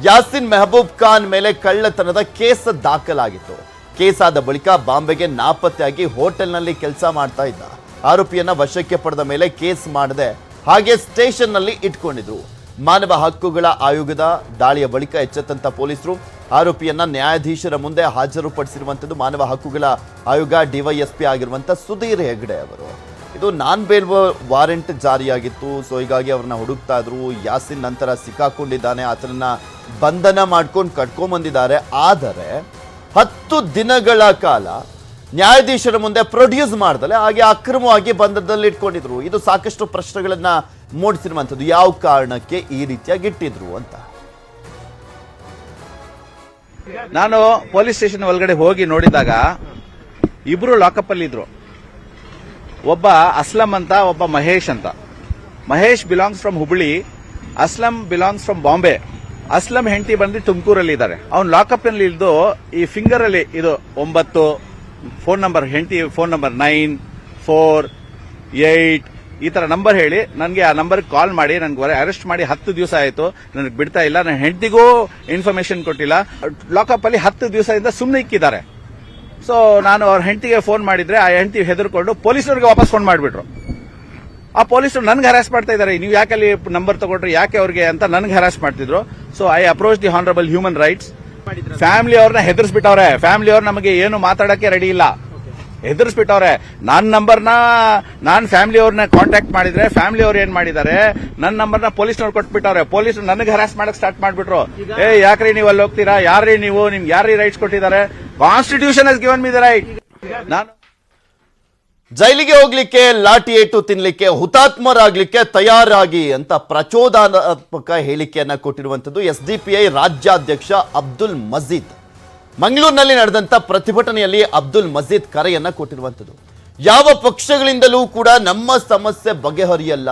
ಯಾಸಿನ್ ಮೆಹಬೂಬ್ ಖಾನ್ ಮೇಲೆ ಕಳ್ಳತನದ ಕೇಸ್ ದಾಖಲಾಗಿತ್ತು. ಕೇಸಾದ ಬಳಿಕ ಬಾಂಬೆಗೆ ನಾಪತ್ತೆಯಾಗಿ ಹೋಟೆಲ್ನಲ್ಲಿ ಕೆಲಸ ಮಾಡ್ತಾ ಇದ್ದ. ಆರೋಪಿಯನ್ನ ವಶಕ್ಕೆ ಪಡೆದ ಮೇಲೆ ಕೇಸ್ ಮಾಡದೆ ಹಾಗೆ ಸ್ಟೇಷನ್ನಲ್ಲಿ ಇಟ್ಕೊಂಡಿದ್ರು. ಮಾನವ ಹಕ್ಕುಗಳ ಆಯೋಗದ ದಾಳಿಯ ಬಳಿಕ ಎಚ್ಚೆತ್ತಂತ ಪೊಲೀಸರು ಆರೋಪಿಯನ್ನ ನ್ಯಾಯಾಧೀಶರ ಮುಂದೆ ಹಾಜರುಪಡಿಸಿರುವಂಥದ್ದು ಮಾನವ ಹಕ್ಕುಗಳ ಆಯೋಗ ಡಿವೈಎಸ್ಪಿ ಆಗಿರುವಂತ ಸುಧೀರ್ ಹೆಗ್ಡೆ ಅವರು. ಇದು ನಾನ್ ಬೇಲ್ ವಾರೆಂಟ್ ಜಾರಿಯಾಗಿತ್ತು. ಸೊ, ಹೀಗಾಗಿ ಅವ್ರನ್ನ ಹುಡುಕ್ತಾ ಇದ್ರು. ಯಾಸಿನ್ ನಂತರ ಸಿಕ್ಕಾಕೊಂಡಿದ್ದಾನೆ. ಆತನನ್ನ ಬಂಧನ ಮಾಡ್ಕೊಂಡು ಕಟ್ಕೊಂಬಂದಿದ್ದಾರೆ ಆದರೆ, ಹತ್ತು ದಿನಗಳ ಕಾಲ ನ್ಯಾಯಾಧೀಶರ ಮುಂದೆ ಪ್ರೊಡ್ಯೂಸ್ ಮಾಡ್ದಲೆ ಹಾಗೆ ಅಕ್ರಮವಾಗಿ ಬಂಧನದಲ್ಲಿ ಇಟ್ಕೊಂಡಿದ್ರು ಇದು ಸಾಕಷ್ಟು ಪ್ರಶ್ನೆಗಳನ್ನ ಮೂಡಿಸಿರುವಂಥದ್ದು ಯಾವ ಕಾರಣಕ್ಕೆ ಈ ರೀತಿಯಾಗಿ ಇಟ್ಟಿದ್ರು ಅಂತ. ನಾನು ಪೊಲೀಸ್ ಸ್ಟೇಷನ್ ಒಳಗಡೆ ಹೋಗಿ ನೋಡಿದಾಗ ಇಬ್ರು ಲಾಕಪ್ ಅಲ್ಲಿ ಇದ್ರು. ಒಬ್ಬ ಅಸ್ಲಂ ಅಂತ, ಒಬ್ಬ ಮಹೇಶ್ ಅಂತ. Mahesh belongs from Hubli, Aslam belongs from Bombay. Aslam ಹೆಂಡತಿ ಬಂದು ತುಮಕೂರಲ್ಲಿ ಇದ್ದಾರೆ. ಅವ್ನು ಲಾಕಪ್ನಲ್ಲಿ ಇದ್ದು ಈ ಫಿಂಗರ್ ಅಲ್ಲಿ ಇದು ಒಂಬತ್ತು ಫೋನ್ ನಂಬರ್ ಹೆಂಡತಿ phone number nine four eight ಈ ತರ ನಂಬರ್ ಹೇಳಿ ನನಗೆ ಆ ನಂಬರ್ ಕಾಲ್ ಮಾಡಿ ನನಗೆ ಅರೆಸ್ಟ್ ಮಾಡಿ ಹತ್ತು ದಿವಸ ಆಯಿತು. ನನಗೆ ಬಿಡ್ತಾ ಇಲ್ಲ ನನ್ನ ಹೆಂಡತಿಗೂ ಇನ್ಫಾರ್ಮೇಶನ್ ಕೊಟ್ಟಿಲ್ಲ. ಲಾಕಪ್ ಅಲ್ಲಿ ಹತ್ತು ದಿವಸದಿಂದ ಸುಮ್ಮನೆ ಇಕ್ಕಿದ್ದಾರೆ. ಸೊ ನಾನು ಅವ್ರ ಹೆಂಡತಿಗೆ ಫೋನ್ ಮಾಡಿದ್ರೆ ಆ ಹೆಂಡತಿ ಹೆದರ್ಕೊಂಡು ಪೊಲೀಸರಿಗೆ ವಾಪಸ್ ಫೋನ್ ಮಾಡಿಬಿಟ್ರು. ಆ ಪೊಲೀಸರು ನನ್ಗೆ ಹರಾಸ್ ಮಾಡ್ತಾ ಇದ್ದಾರೆ. ನೀವು ಯಾಕೆ ಅಲ್ಲಿ ನಂಬರ್ ತಗೊಂಡ್ರೆ ಯಾಕೆ ಅವ್ರಿಗೆ ಅಂತ ನನ್ಗೆ ಹರಾಸ್ ಮಾಡ್ತಿದ್ರು. So I approach the honourable human rights family ಅವ್ರನ್ನ ಹೆದರ್ಸ್ಬಿಟ್ಟವ್ರೆ. ಫ್ಯಾಮಿಲಿ ಅವ್ರು ನಮಗೆ ಏನು ಮಾತಾಡಕ್ಕೆ ರೆಡಿ ಇಲ್ಲ. ಹೆದರ್ಸ್ಬಿಟ್ಟವ್ರೆ ನನ್ನ ನಂಬರ್ನ ನಾನ್ ಫ್ಯಾಮಿಲಿ ಅವ್ರನ್ನ ಕಾಂಟ್ಯಾಕ್ಟ್ ಮಾಡಿದ್ರೆ ಫ್ಯಾಮಿಲಿ ಅವ್ರು ಏನ್ ಮಾಡಿದ್ದಾರೆ ನನ್ನ ನಂಬರ್ನ ಪೊಲೀಸ್ನವ್ರು ಕೊಟ್ಬಿಟ್ಟವ್ರೆ. ಪೊಲೀಸ್ ನನಗೆ ಹರಾಸ್ ಮಾಡಕ್ ಸ್ಟಾರ್ಟ್ ಮಾಡ್ಬಿಟ್ರು. ಏ ಯಾಕ್ರಿ ನೀವು ಅಲ್ಲಿ ಹೋಗ್ತೀರಾ? ಯಾರ್ರಿ ನೀವು? ನಿಮ್ಗೆ ಯಾರ್ರಿ ರೈಟ್ಸ್ ಕೊಟ್ಟಿದ್ದಾರೆ ಕಾನ್ಸ್ಟಿಟ್ಯೂಷನ್ ಹಸ್ ಗಿವನ್ ಮಿ ದ ರೈಟ್ ನಾನು ಜೈಲಿಗೆ ಹೋಗ್ಲಿಕ್ಕೆ ಲಾಠಿ ಏಟು ತಿನ್ಲಿಕ್ಕೆ ಹುತಾತ್ಮರಾಗ್ಲಿಕ್ಕೆ ತಯಾರಾಗಿ ಅಂತ ಪ್ರಚೋದನಾತ್ಮಕ ಹೇಳಿಕೆಯನ್ನ ಕೊಟ್ಟಿರುವಂತದ್ದು ಎಸ್ ಡಿ ಪಿ ಐ ರಾಜ್ಯಾಧ್ಯಕ್ಷ ಅಬ್ದುಲ್ ಮಜೀದ್. ಮಂಗಳೂರಿನಲ್ಲಿ ನಡೆದಂತ ಪ್ರತಿಭಟನೆಯಲ್ಲಿ ಅಬ್ದುಲ್ ಮಜೀದ್ ಕರೆಯನ್ನ ಕೊಟ್ಟಿರುವಂತದ್ದು. ಯಾವ ಪಕ್ಷಗಳಿಂದಲೂ ಕೂಡ ನಮ್ಮ ಸಮಸ್ಯೆ ಬಗೆಹರಿಯಲ್ಲ.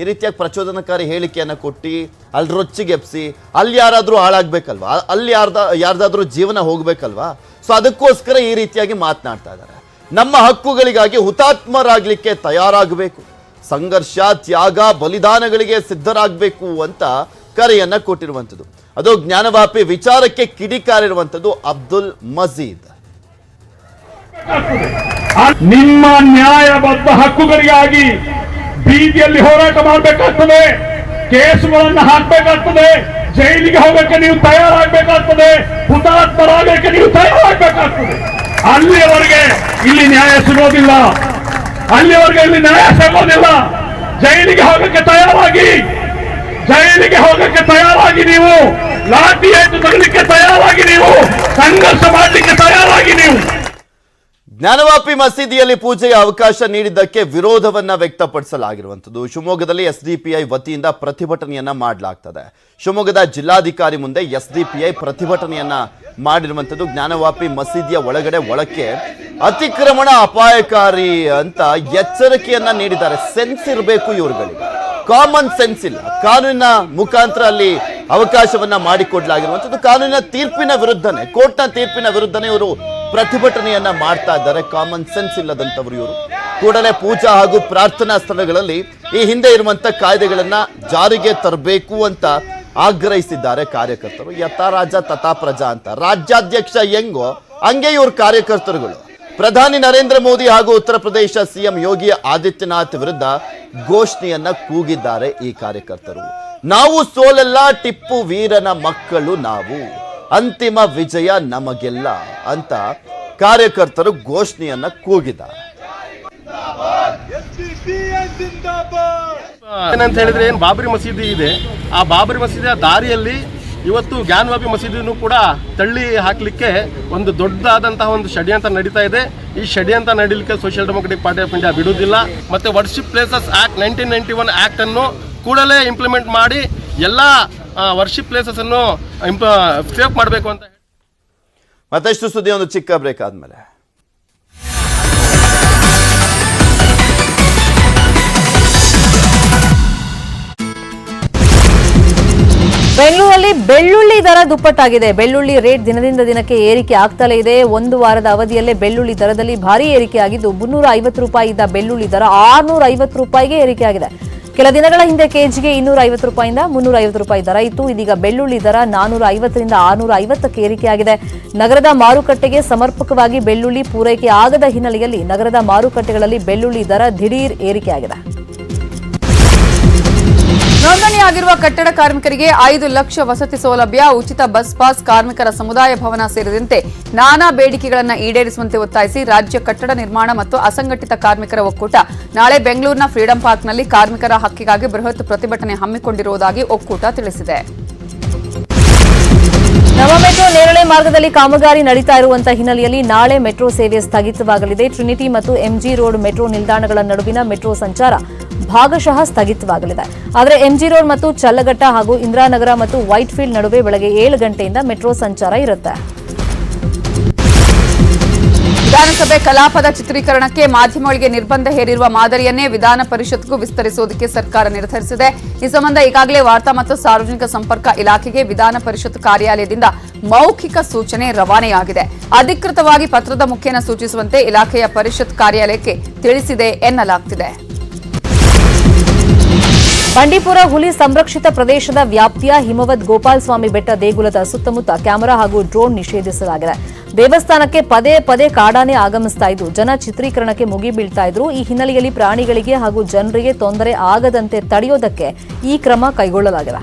ಈ ರೀತಿಯಾಗಿ ಪ್ರಚೋದನಕಾರಿ ಹೇಳಿಕೆಯನ್ನ ಕೊಟ್ಟು, ಅಲ್ಲಿ ರೊಚ್ಚಿಗೆಪ್ಸಿ ಅಲ್ಲಿ ಯಾರಾದ್ರೂ ಹಾಳಾಗ್ಬೇಕಲ್ವಾ? ಅಲ್ಲಿ ಯಾರ್ದ, ಯಾರ್ದಾದ್ರೂ ಜೀವನ ಹೋಗ್ಬೇಕಲ್ವಾ? ಸೊ ಅದಕ್ಕೋಸ್ಕರ ಈ ರೀತಿಯಾಗಿ ಮಾತನಾಡ್ತಾ ಇದ್ದಾರೆ. ನಮ್ಮ ಹಕ್ಕುಗಳಿಗಾಗಿ ಹುತಾತ್ಮರಾಗ್ಲಿಕ್ಕೆ ತಯಾರಾಗಬೇಕು. ಸಂಘರ್ಷ, ತ್ಯಾಗ, ಬಲಿದಾನಗಳಿಗೆ ಸಿದ್ಧರಾಗಬೇಕು ಅಂತ ಕರೆಯನ್ನ ಕೊಟ್ಟಿರುವಂಥದ್ದು ಅದು ಜ್ಞಾನವಾಪಿ ವಿಚಾರಕ್ಕೆ ಕಿಡಿಕಾರಿರುವಂಥದ್ದು ಅಬ್ದುಲ್ ಮಜೀದ್. ನಿಮ್ಮ ನ್ಯಾಯಬದ್ಧ ಹಕ್ಕುಗಳಿಗಾಗಿ ಬೀದಿಯಲ್ಲಿ ಹೋರಾಟ ಮಾಡಬೇಕಾಗ್ತದೆ, ಕೇಸುಗಳನ್ನು ಹಾಕಬೇಕಾಗ್ತದೆ, ಜೈಲಿಗೆ ಹೋಗಕ್ಕೆ ನೀವು ತಯಾರಾಗಬೇಕಾಗ್ತದೆ ಹುತಾತ್ಮರಾಗಕ್ಕೆ ನೀವು ತಯಾರಾಗಬೇಕಾಗ್ತದೆ. ಅಲ್ಲಿಯವರೆಗೆ ಇಲ್ಲಿ ನ್ಯಾಯ ಸಿಗೋದಿಲ್ಲ. ಅಲ್ಲಿಯವರೆಗೆ ಇಲ್ಲಿ ನ್ಯಾಯ ಸಿಗೋದಿಲ್ಲ. ಜೈಲಿಗೆ ಹೋಗಕ್ಕೆ ತಯಾರಾಗಿ, ಜೈಲಿಗೆ ಹೋಗಕ್ಕೆ ತಯಾರಾಗಿ ನೀವು ಲಾಠಿ ತರಲಿಕ್ಕೆ ತಯಾರಾಗಿ ನೀವು. ಸಂಘರ್ಷ ಮಾಡಲಿಕ್ಕೆ ತಯಾರಾಗಿ ನೀವು. ಜ್ಞಾನವಾಪಿ ಮಸೀದಿಯಲ್ಲಿ ಪೂಜೆಗೆ ಅವಕಾಶ ನೀಡಿದ್ದಕ್ಕೆ ವಿರೋಧವನ್ನ ವ್ಯಕ್ತಪಡಿಸಲಾಗಿರುವಂಥದ್ದು. ಶಿವಮೊಗ್ಗದಲ್ಲಿ ಎಸ್ಡಿಪಿಐ ವತಿಯಿಂದ ಪ್ರತಿಭಟನೆಯನ್ನ ಮಾಡಲಾಗ್ತದೆ. ಶಿವಮೊಗ್ಗದ ಜಿಲ್ಲಾಧಿಕಾರಿ ಮುಂದೆ ಎಸ್ಡಿಪಿಐ ಪ್ರತಿಭಟನೆಯನ್ನ ಮಾಡಿರುವಂಥದ್ದು ಜ್ಞಾನವಾಪಿ ಮಸೀದಿಯ ಒಳಗಡೆ ಒಳಕ್ಕೆ ಅತಿಕ್ರಮಣ ಅಪಾಯಕಾರಿ ಅಂತ ಎಚ್ಚರಿಕೆಯನ್ನ ನೀಡಿದ್ದಾರೆ. ಸೆನ್ಸ್ ಇರಬೇಕು ಇವರುಗಳಿಗೆ. ಕಾಮನ್ ಸೆನ್ಸ್ ಇಲ್ಲ. ಕಾನೂನಿನ ಮುಖಾಂತರ ಅಲ್ಲಿ ಅವಕಾಶವನ್ನ ಮಾಡಿಕೊಡ್ಲಾಗಿರುವಂಥದ್ದು ಕಾನೂನಿನ ತೀರ್ಪಿನ ವಿರುದ್ಧನೇ, ಕೋರ್ಟ್ನ ತೀರ್ಪಿನ ವಿರುದ್ಧನೇ ಇವರು ಪ್ರತಿಭಟನೆಯನ್ನ ಮಾಡ್ತಾ ಇದ್ದಾರೆ. ಕಾಮನ್ ಸೆನ್ಸ್ ಇಲ್ಲದಂತವರು ಇವರು. ಕೂಡಲೇ ಪೂಜಾ ಹಾಗೂ ಪ್ರಾರ್ಥನಾ ಸ್ಥಳಗಳಲ್ಲಿ ಈ ಹಿಂದೆ ಇರುವಂತ ಕಾಯ್ದೆಗಳನ್ನ ಜಾರಿಗೆ ತರಬೇಕು ಅಂತ ಆಗ್ರಹಿಸಿದ್ದಾರೆ ಕಾರ್ಯಕರ್ತರು. ಯಥಾ ರಾಜ ತಥಾ ಪ್ರಜಾ ಅಂತ. ರಾಜ್ಯಾಧ್ಯಕ್ಷ ಹೆಂಗೋ, ಹಂಗೆ ಇವ್ರ ಕಾರ್ಯಕರ್ತರುಗಳು. ಪ್ರಧಾನಿ ನರೇಂದ್ರ ಮೋದಿ ಹಾಗೂ ಉತ್ತರ ಪ್ರದೇಶ ಸಿಎಂ ಯೋಗಿ ಆದಿತ್ಯನಾಥ್ ವಿರುದ್ಧ ಘೋಷಣೆಯನ್ನ ಕೂಗಿದ್ದಾರೆ ಈ ಕಾರ್ಯಕರ್ತರು. ನಾವು ಸೋಲಲ್ಲ, ಟಿಪ್ಪು ವೀರನ ಮಕ್ಕಳು ನಾವು. ಅಂತಿಮ ವಿಜಯ ನಮಗೆಲ್ಲ ಅಂತ ಕಾರ್ಯಕರ್ತರು ಘೋಷಣೆಯನ್ನ ಕೂಗಿದ ಏನಂತ ಹೇಳಿದ್ರೆ ಏನು ಬಾಬರಿ ಮಸೀದಿ ಇದೆ. ಆ ಬಾಬರಿ ಮಸೀದಿಯ ದಾರಿಯಲ್ಲಿ ಇವತ್ತು ಜ್ಞಾನವಾಬಿ ಮಸೀದಿನೂ ಕೂಡ ತಳ್ಳಿ ಹಾಕಲಿಕ್ಕೆ ಒಂದು ದೊಡ್ಡದಾದಂತಹ ಒಂದು ಷಡ್ಯಂತ್ರ ನಡೀತಾ ಇದೆ. ಈ ಷಡ್ಯಂತ್ರ ನಡೀಲಿಕ್ಕೆ Social Democratic Party of India ಬಿಡುವುದಿಲ್ಲ. ಮತ್ತೆ worship places act nineteen ninety one act ಅನ್ನು ಕೂಡಲೇ ಇಂಪ್ಲಿಮೆಂಟ್ ಮಾಡಿ ಎಲ್ಲ ವರ್ಷಿಪ್ ಪ್ಲೇಸಸ್ ಅನ್ನು ಸೇಫ್ ಮಾಡಬೇಕು ಅಂತ ಮತ್ತಷ್ಟು ಸುದ್ದಿ ಒಂದು ಚಿಕ್ಕ ಬ್ರೇಕ್ ಆದ್ಮೇಲೆ. ಬೆಂಗಳೂರಲ್ಲಿ ಬೆಳ್ಳುಳ್ಳಿ ದರ ದುಪ್ಪಟ್ಟಾಗಿದೆ. ಬೆಳ್ಳುಳ್ಳಿ ರೇಟ್ ದಿನದಿಂದ ದಿನಕ್ಕೆ ಏರಿಕೆ ಆಗ್ತಲೇ ಇದೆ. ಒಂದು ವಾರದ ಅವಧಿಯಲ್ಲೇ ಬೆಳ್ಳುಳ್ಳಿ ದರದಲ್ಲಿ ಭಾರಿ ಏರಿಕೆಯಾಗಿದ್ದು ಮುನ್ನೂರ ಐವತ್ತು ರೂಪಾಯಿ ಇದ್ದ ಬೆಳ್ಳುಳ್ಳಿ ದರ ಆರ್ನೂರ ಐವತ್ತು ರೂಪಾಯಿಗೆ ಏರಿಕೆಯಾಗಿದೆ. ಕೆಲ ದಿನಗಳ ಹಿಂದೆ ಕೆಜಿಗೆ ಇನ್ನೂರ ಐವತ್ತು ರೂಪಾಯಿಂದ ಮುನ್ನೂರ ಐವತ್ತು ರೂಪಾಯಿ ದರ ಇತ್ತು. ಇದೀಗ ಬೆಳ್ಳುಳ್ಳಿ ದರ ನಾನೂರ ಐವತ್ತರಿಂದ ಆರುನೂರ ಐವತ್ತಕ್ಕೆ ಏರಿಕೆಯಾಗಿದೆ. ನಗರದ ಮಾರುಕಟ್ಟೆಗೆ ಸಮರ್ಪಕವಾಗಿ ಬೆಳ್ಳುಳ್ಳಿ ಪೂರೈಕೆ ಆಗದ ಹಿನ್ನೆಲೆಯಲ್ಲಿ ನಗರದ ಮಾರುಕಟ್ಟೆಗಳಲ್ಲಿ ಬೆಳ್ಳುಳ್ಳಿ ದರ ದಿಢೀರ್ ಏರಿಕೆಯಾಗಿದೆ. ನೋಂದಣಿಯಾಗಿರುವ ಕಟ್ಟಡ ಕಾರ್ಮಿಕರಿಗೆ ಐದು ಲಕ್ಷ ವಸತಿ ಸೌಲಭ್ಯ, ಉಚಿತ ಬಸ್ ಪಾಸ್, ಕಾರ್ಮಿಕರ ಸಮುದಾಯ ಭವನ ಸೇರಿದಂತೆ ನಾನಾ ಬೇಡಿಕೆಗಳನ್ನು ಈಡೇರಿಸುವಂತೆ ಒತ್ತಾಯಿಸಿ ರಾಜ್ಯ ಕಟ್ಟಡ ನಿರ್ಮಾಣ ಮತ್ತು ಅಸಂಘಟಿತ ಕಾರ್ಮಿಕರ ಒಕ್ಕೂಟ ನಾಳೆ ಬೆಂಗಳೂರಿನ ಫ್ರೀಡಂ ಪಾರ್ಕ್ನಲ್ಲಿ ಕಾರ್ಮಿಕರ ಹಕ್ಕಿಗಾಗಿ ಬೃಹತ್ ಪ್ರತಿಭಟನೆ ಹಮ್ಮಿಕೊಂಡಿರುವುದಾಗಿ ಒಕ್ಕೂಟ ತಿಳಿಸಿದೆ. ನವ ಮೆಟ್ರೋ ನೇರಳೆ ಮಾರ್ಗದಲ್ಲಿ ಕಾಮಗಾರಿ ನಡೀತಾ ಇರುವಂತಹ ಹಿನ್ನೆಲೆಯಲ್ಲಿ ನಾಳೆ ಮೆಟ್ರೋ ಸೇವೆ ಸ್ಥಗಿತವಾಗಲಿದೆ. ಟ್ರಿನಿಟಿ ಮತ್ತು ಎಂಜಿ ರೋಡ್ ಮೆಟ್ರೋ ನಿಲ್ದಾಣಗಳ ನಡುವಿನ ಮೆಟ್ರೋ ಸಂಚಾರ ಭಾಗಶಃ ಸ್ಥಗಿತವಾಗಲಿದೆ. ಆದರೆ ಎಂಜಿ ರೋಡ್ ಮತ್ತು ಚಲ್ಲಘಟ್ಟ ಹಾಗೂ ಇಂದಿರಾನಗರ ಮತ್ತು ವೈಟ್ ಫೀಲ್ಡ್ ನಡುವೆ ಬೆಳಗ್ಗೆ ಏಳು ಗಂಟೆಯಿಂದ ಮೆಟ್ರೋ ಸಂಚಾರ ಇರುತ್ತೆ. ವಿಧಾನಸಭೆ ಕಲಾಪದ ಚಿತ್ರೀಕರಣಕ್ಕೆ ಮಾಧ್ಯಮಗಳಿಗೆ ನಿರ್ಬಂಧ ಹೇರಿರುವ ಮಾದರಿಯನ್ನೇ ವಿಧಾನ ಪರಿಷತ್ಗೂ ವಿಸ್ತರಿಸುವುದಕ್ಕೆ ಸರ್ಕಾರ ನಿರ್ಧರಿಸಿದೆ. ಈ ಸಂಬಂಧ ಈಗಾಗಲೇ ವಾರ್ತಾ ಮತ್ತು ಸಾರ್ವಜನಿಕ ಸಂಪರ್ಕ ಇಲಾಖೆಗೆ ವಿಧಾನ ಪರಿಷತ್ ಕಾರ್ಯಾಲಯದಿಂದ ಮೌಖಿಕ ಸೂಚನೆ ರವಾನೆಯಾಗಿದೆ. ಅಧಿಕೃತವಾಗಿ ಪತ್ರದ ಮುಖೇನ ಸೂಚಿಸುವಂತೆ ಇಲಾಖೆಯ ಪರಿಷತ್ ಕಾರ್ಯಾಲಯಕ್ಕೆ ತಿಳಿಸಿದೆ ಎನ್ನಲಾಗ್ತಿದೆ. ಬಂಡೀಪುರ ಹುಲಿ ಸಂರಕ್ಷಿತ ಪ್ರದೇಶದ ವ್ಯಾಪ್ತಿಯ ಹಿಮವದ್ ಗೋಪಾಲ್ ಸ್ವಾಮಿ ಬೆಟ್ಟ ದೇಗುಲದ ಸುತ್ತಮುತ್ತ ಕ್ಯಾಮೆರಾ ಹಾಗೂ ಡ್ರೋನ್ ನಿಷೇಧಿಸಲಾಗಿದೆ. ದೇವಸ್ಥಾನಕ್ಕೆ ಪದೇ ಪದೇ ಕಾಡಾನೆ ಆಗಮಿಸ್ತಾ ಇದ್ದು, ಜನ ಚಿತ್ರೀಕರಣಕ್ಕೆ ಮುಗಿ ಬೀಳ್ತಾ ಇದ್ರು. ಈ ಹಿನ್ನೆಲೆಯಲ್ಲಿ ಪ್ರಾಣಿಗಳಿಗೆ ಹಾಗೂ ಜನರಿಗೆ ತೊಂದರೆ ಆಗದಂತೆ ತಡೆಯೋದಕ್ಕೆ ಈ ಕ್ರಮ ಕೈಗೊಳ್ಳಲಾಗಿದೆ.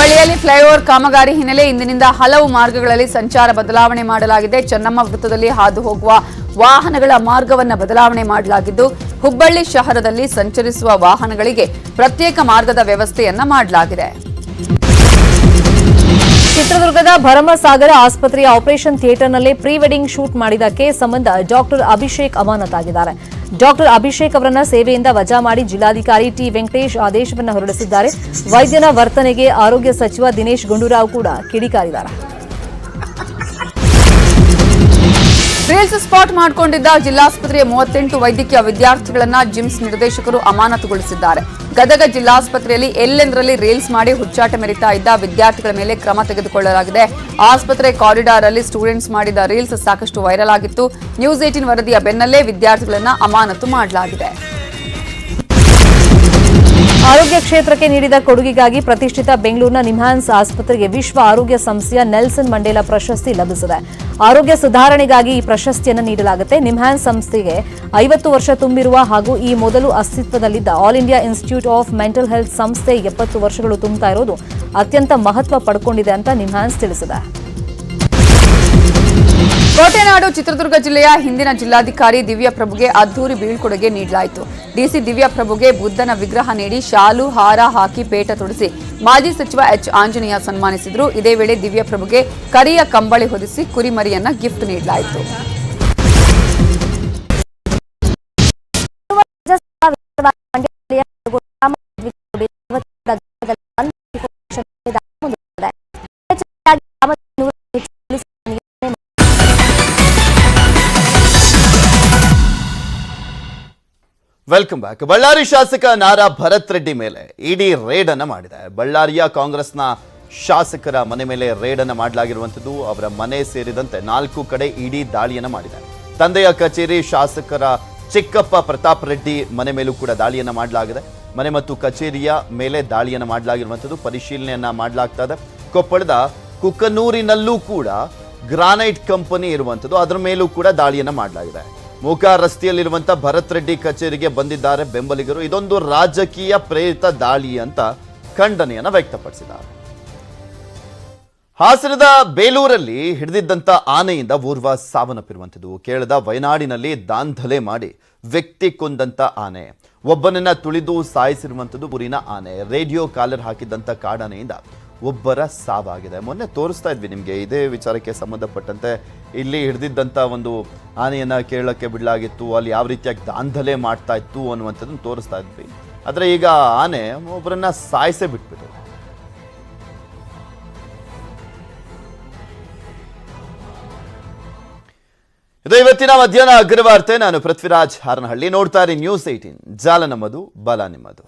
ಹುಬ್ಬಳ್ಳಿಯಲ್ಲಿ ಫ್ಲೈಓವರ್ ಕಾಮಗಾರಿ ಹಿನ್ನೆಲೆ ಇಂದಿನಿಂದ ಹಲವು ಮಾರ್ಗಗಳಲ್ಲಿ ಸಂಚಾರ ಬದಲಾವಣೆ ಮಾಡಲಾಗಿದೆ. ಚೆನ್ನಮ್ಮ ವೃತ್ತದಲ್ಲಿ ಹಾದು ಹೋಗುವ ವಾಹನಗಳ ಮಾರ್ಗವನ್ನು ಬದಲಾವಣೆ ಮಾಡಲಾಗಿದ್ದು, ಹುಬ್ಬಳ್ಳಿ ಶಹರದಲ್ಲಿ ಸಂಚರಿಸುವ ವಾಹನಗಳಿಗೆ ಪ್ರತ್ಯೇಕ ಮಾರ್ಗದ ವ್ಯವಸ್ಥೆಯನ್ನ ಮಾಡಲಾಗಿದೆ. ಚಿತ್ರದುರ್ಗದ ಭರಮಸಾಗರ ಆಸ್ಪತ್ರೆಯ ಆಪರೇಷನ್ ಥಿಯೇಟರ್ನಲ್ಲಿ ಪ್ರೀ ವೆಡ್ಡಿಂಗ್ ಶೂಟ್ ಮಾಡಿದ ಕೇಸ್ ಸಂಬಂಧ ಡಾಕ್ಟರ್ ಅಭಿಷೇಕ್ ಅಮಾನತಾಗಿದ್ದಾರೆ. ಡಾಕ್ಟರ್ ಅಭಿಷೇಕ್ ಅವರನ್ನ ಸೇವೆಯಿಂದ ವಜಾ ಮಾಡಿ ಜಿಲ್ಲಾಧಿಕಾರಿ ಟಿ ವೆಂಕಟೇಶ್ ಆದೇಶವನ್ನು ಹೊರಡಿಸಿದ್ದಾರೆ. ವೈದ್ಯನ ವರ್ತನೆಗೆ ಆರೋಗ್ಯ ಸಚಿವ ದಿನೇಶ್ ಗುಂಡೂರಾವ್ ಕೂಡ ಕಿಡಿಕಾರಿದ್ದಾರೆ. ರೇಲ್ಸ್ ಸ್ಪಾಟ್ ಮಾಡಿಕೊಂಡಿದ್ದ ಜಿಲ್ಲಾಸ್ಪತ್ರೆಯ ಮೂವತ್ತೆಂಟು ವೈದ್ಯಕೀಯ ವಿದ್ಯಾರ್ಥಿಗಳನ್ನ ಜಿಮ್ಸ್ ನಿರ್ದೇಶಕರು ಅಮಾನತುಗೊಳಿಸಿದ್ದಾರೆ. ಗದಗ ಜಿಲ್ಲಾಸ್ಪತ್ರೆಯಲ್ಲಿ ಎಲ್ಲೆಂದರಲ್ಲಿ ರೀಲ್ಸ್ ಮಾಡಿ ಹುಚ್ಚಾಟ ಮೆರಿತಾ ಇದ್ದ ವಿದ್ಯಾರ್ಥಿಗಳ ಮೇಲೆ ಕ್ರಮ ತೆಗೆದುಕೊಳ್ಳಲಾಗಿದೆ. ಆಸ್ಪತ್ರೆ ಕಾರಿಡಾರ್ ಅಲ್ಲಿ ಸ್ಟೂಡೆಂಟ್ಸ್ ಮಾಡಿದ ರೀಲ್ಸ್ ಸಾಕಷ್ಟು ವೈರಲ್ ಆಗಿತ್ತು. ನ್ಯೂಸ್ ಏಟಿನ್ ವರದಿಯ ಬೆನ್ನಲ್ಲೇ ವಿದ್ಯಾರ್ಥಿಗಳನ್ನ ಅಮಾನತು ಮಾಡಲಾಗಿದೆ. ಆರೋಗ್ಯ ಕ್ಷೇತ್ರಕ್ಕೆ ನೀಡಿದ ಕೊಡುಗೆಗಾಗಿ ಪ್ರತಿಷ್ಠಿತ ಬೆಂಗಳೂರಿನ ನಿಮ್ಹಾನ್ಸ್ ಆಸ್ಪತ್ರೆಗೆ ವಿಶ್ವ ಆರೋಗ್ಯ ಸಂಸ್ಥೆಯ ನೆಲ್ಸನ್ ಮಂಡೇಲಾ ಪ್ರಶಸ್ತಿ ಲಭಿಸಿದೆ. ಆರೋಗ್ಯ ಸುಧಾರಣೆಗಾಗಿ ಈ ಪ್ರಶಸ್ತಿಯನ್ನು ನೀಡಲಾಗುತ್ತೆ. ನಿಮ್ಹಾನ್ಸ್ ಸಂಸ್ಥೆಗೆ ಐವತ್ತು ವರ್ಷ ತುಂಬಿರುವ ಹಾಗೂ ಈ ಮೊದಲು ಅಸ್ತಿತ್ವದಲ್ಲಿದ್ದ All India Institute of Mental Health ಸಂಸ್ಥೆ ಎಪ್ಪತ್ತು ವರ್ಷಗಳು ತುಂಬುತ್ತಾ ಇರೋದು ಅತ್ಯಂತ ಮಹತ್ವ ಪಡ್ಕೊಂಡಿದೆ ಅಂತ ನಿಮ್ಹಾನ್ಸ್ ತಿಳಿಸಿದೆ. ಕೋಟೆನಾಡು ಚಿತ್ರದುರ್ಗ ಜಿಲ್ಲೆಯ ಹಿಂದಿನ ಜಿಲ್ಲಾಧಿಕಾರಿ ದಿವ್ಯಪ್ರಭುಗೆ ಅದ್ದೂರಿ ಬೀಳ್ಕೊಡುಗೆ ನೀಡಲಾಯಿತು. ಡಿಸಿ ದಿವ್ಯಪ್ರಭುಗೆ ಬುದ್ಧನ ವಿಗ್ರಹ ನೀಡಿ ಶಾಲು, ಹಾರ ಹಾಕಿ ಪೇಟ ತೊಡಿಸಿ ಮಾಜಿ ಸಚಿವ ಎಚ್. ಆಂಜನೇಯ ಸನ್ಮಾನಿಸಿದರು. ಇದೇ ವೇಳೆ ದಿವ್ಯಪ್ರಭುಗೆ ಕರಿಯ ಕಂಬಳಿ ಹೊದಿಸಿ ಕುರಿಮರಿಯನ್ನ ಗಿಫ್ಟ್ ನೀಡಲಾಯಿತು. ವೆಲ್ಕಮ್ ಬ್ಯಾಕ್ ಬಳ್ಳಾರಿ ಶಾಸಕ ನಾರಾ ಭರತ್ ರೆಡ್ಡಿ ಮೇಲೆ ಇಡಿ ರೇಡ್ ಅನ್ನ ಮಾಡಿದೆ. ಬಳ್ಳಾರಿಯ ಕಾಂಗ್ರೆಸ್ನ ಶಾಸಕರ ಮನೆ ಮೇಲೆ ರೇಡ್ ಅನ್ನ ಮಾಡಲಾಗಿರುವಂಥದ್ದು ಅವರ ಮನೆ ಸೇರಿದಂತೆ ನಾಲ್ಕು ಕಡೆ ಇಡಿ ದಾಳಿಯನ್ನ ಮಾಡಿದೆ. ತಂದೆಯ ಕಚೇರಿ ಶಾಸಕರ ಚಿಕ್ಕಪ್ಪ ಪ್ರತಾಪ್ ರೆಡ್ಡಿ ಮನೆ ಮೇಲೂ ಕೂಡ ದಾಳಿಯನ್ನ ಮಾಡಲಾಗಿದೆ. ಮನೆ ಮತ್ತು ಕಚೇರಿಯ ಮೇಲೆ ದಾಳಿಯನ್ನ ಮಾಡಲಾಗಿರುವಂಥದ್ದು ಪರಿಶೀಲನೆಯನ್ನ ಮಾಡಲಾಗ್ತಾ ಇದೆ. ಕೊಪ್ಪಳದ ಕುಕ್ಕನೂರಿನಲ್ಲೂ ಕೂಡ ಗ್ರಾನೈಟ್ ಕಂಪನಿ ಇರುವಂಥದ್ದು, ಅದರ ಮೇಲೂ ಕೂಡ ದಾಳಿಯನ್ನ ಮಾಡಲಾಗಿದೆ. ಮೂಕ ರಸ್ತೆಯಲ್ಲಿರುವಂಥ ಭರತ್ ರೆಡ್ಡಿ ಕಚೇರಿಗೆ ಬಂದಿದ್ದಾರೆ ಬೆಂಬಲಿಗರು. ಇದೊಂದು ರಾಜಕೀಯ ಪ್ರೇರಿತ ದಾಳಿ ಅಂತ ಖಂಡನೆಯನ್ನ ವ್ಯಕ್ತಪಡಿಸಿದ್ದಾರೆ. ಹಾಸನದ ಬೇಲೂರಲ್ಲಿ ಹಿಡಿದಿದ್ದಂತ ಆನೆಯಿಂದ ಓರ್ವ ಸಾವನ್ನಪ್ಪಿರುವಂಥದ್ದು. ಕೇರಳದ ವಯನಾಡಿನಲ್ಲಿ ದಾಂಧಲೆ ಮಾಡಿ ವ್ಯಕ್ತಿ ಕೊಂದಂತ ಆನೆ. ಒಬ್ಬನನ್ನ ತುಳಿದು ಸಾಯಿಸಿರುವಂಥದ್ದು ಊರಿನ ಆನೆ. ರೇಡಿಯೋ ಕಾಲರ್ ಹಾಕಿದ್ದಂತ ಕಾಡಾನೆಯಿಂದ ಒಬ್ಬರ ಸಾವಾಗಿದೆ. ಮೊನ್ನೆ ತೋರಿಸ್ತಾ ಇದ್ವಿ ನಿಮಗೆ, ಇದೇ ವಿಚಾರಕ್ಕೆ ಸಂಬಂಧಪಟ್ಟಂತೆ. ಇಲ್ಲಿ ಹಿಡಿದಿದ್ದಂಥ ಒಂದು ಆನೆಯನ್ನು ಕೇಳೋಕ್ಕೆ ಬಿಡಲಾಗಿತ್ತು, ಅಲ್ಲಿ ಯಾವ ರೀತಿಯಾಗಿ ದಾಂಧಲೆ ಮಾಡ್ತಾ ಇತ್ತು ಅನ್ನುವಂಥದ್ದನ್ನು ತೋರಿಸ್ತಾ ಇದ್ವಿ. ಆದರೆ ಈಗ ಆನೆ ಒಬ್ಬರನ್ನ ಸಾಯಿಸೇ ಬಿಟ್ಬಿಟ್ಟು ಇದು ಇವತ್ತಿನ ಮಧ್ಯಾಹ್ನ ಅಗ್ರವಾರ್ತೆ. ನಾನು ಪೃಥ್ವಿರಾಜ್ ಹಾರನಹಳ್ಳಿ. ನೋಡ್ತಾ ಇರಿ ನ್ಯೂಸ್ ಏಟೀನ್ ಜಾಲ ನಮ್ಮದು, ಬಲ ನಿಮ್ಮದು.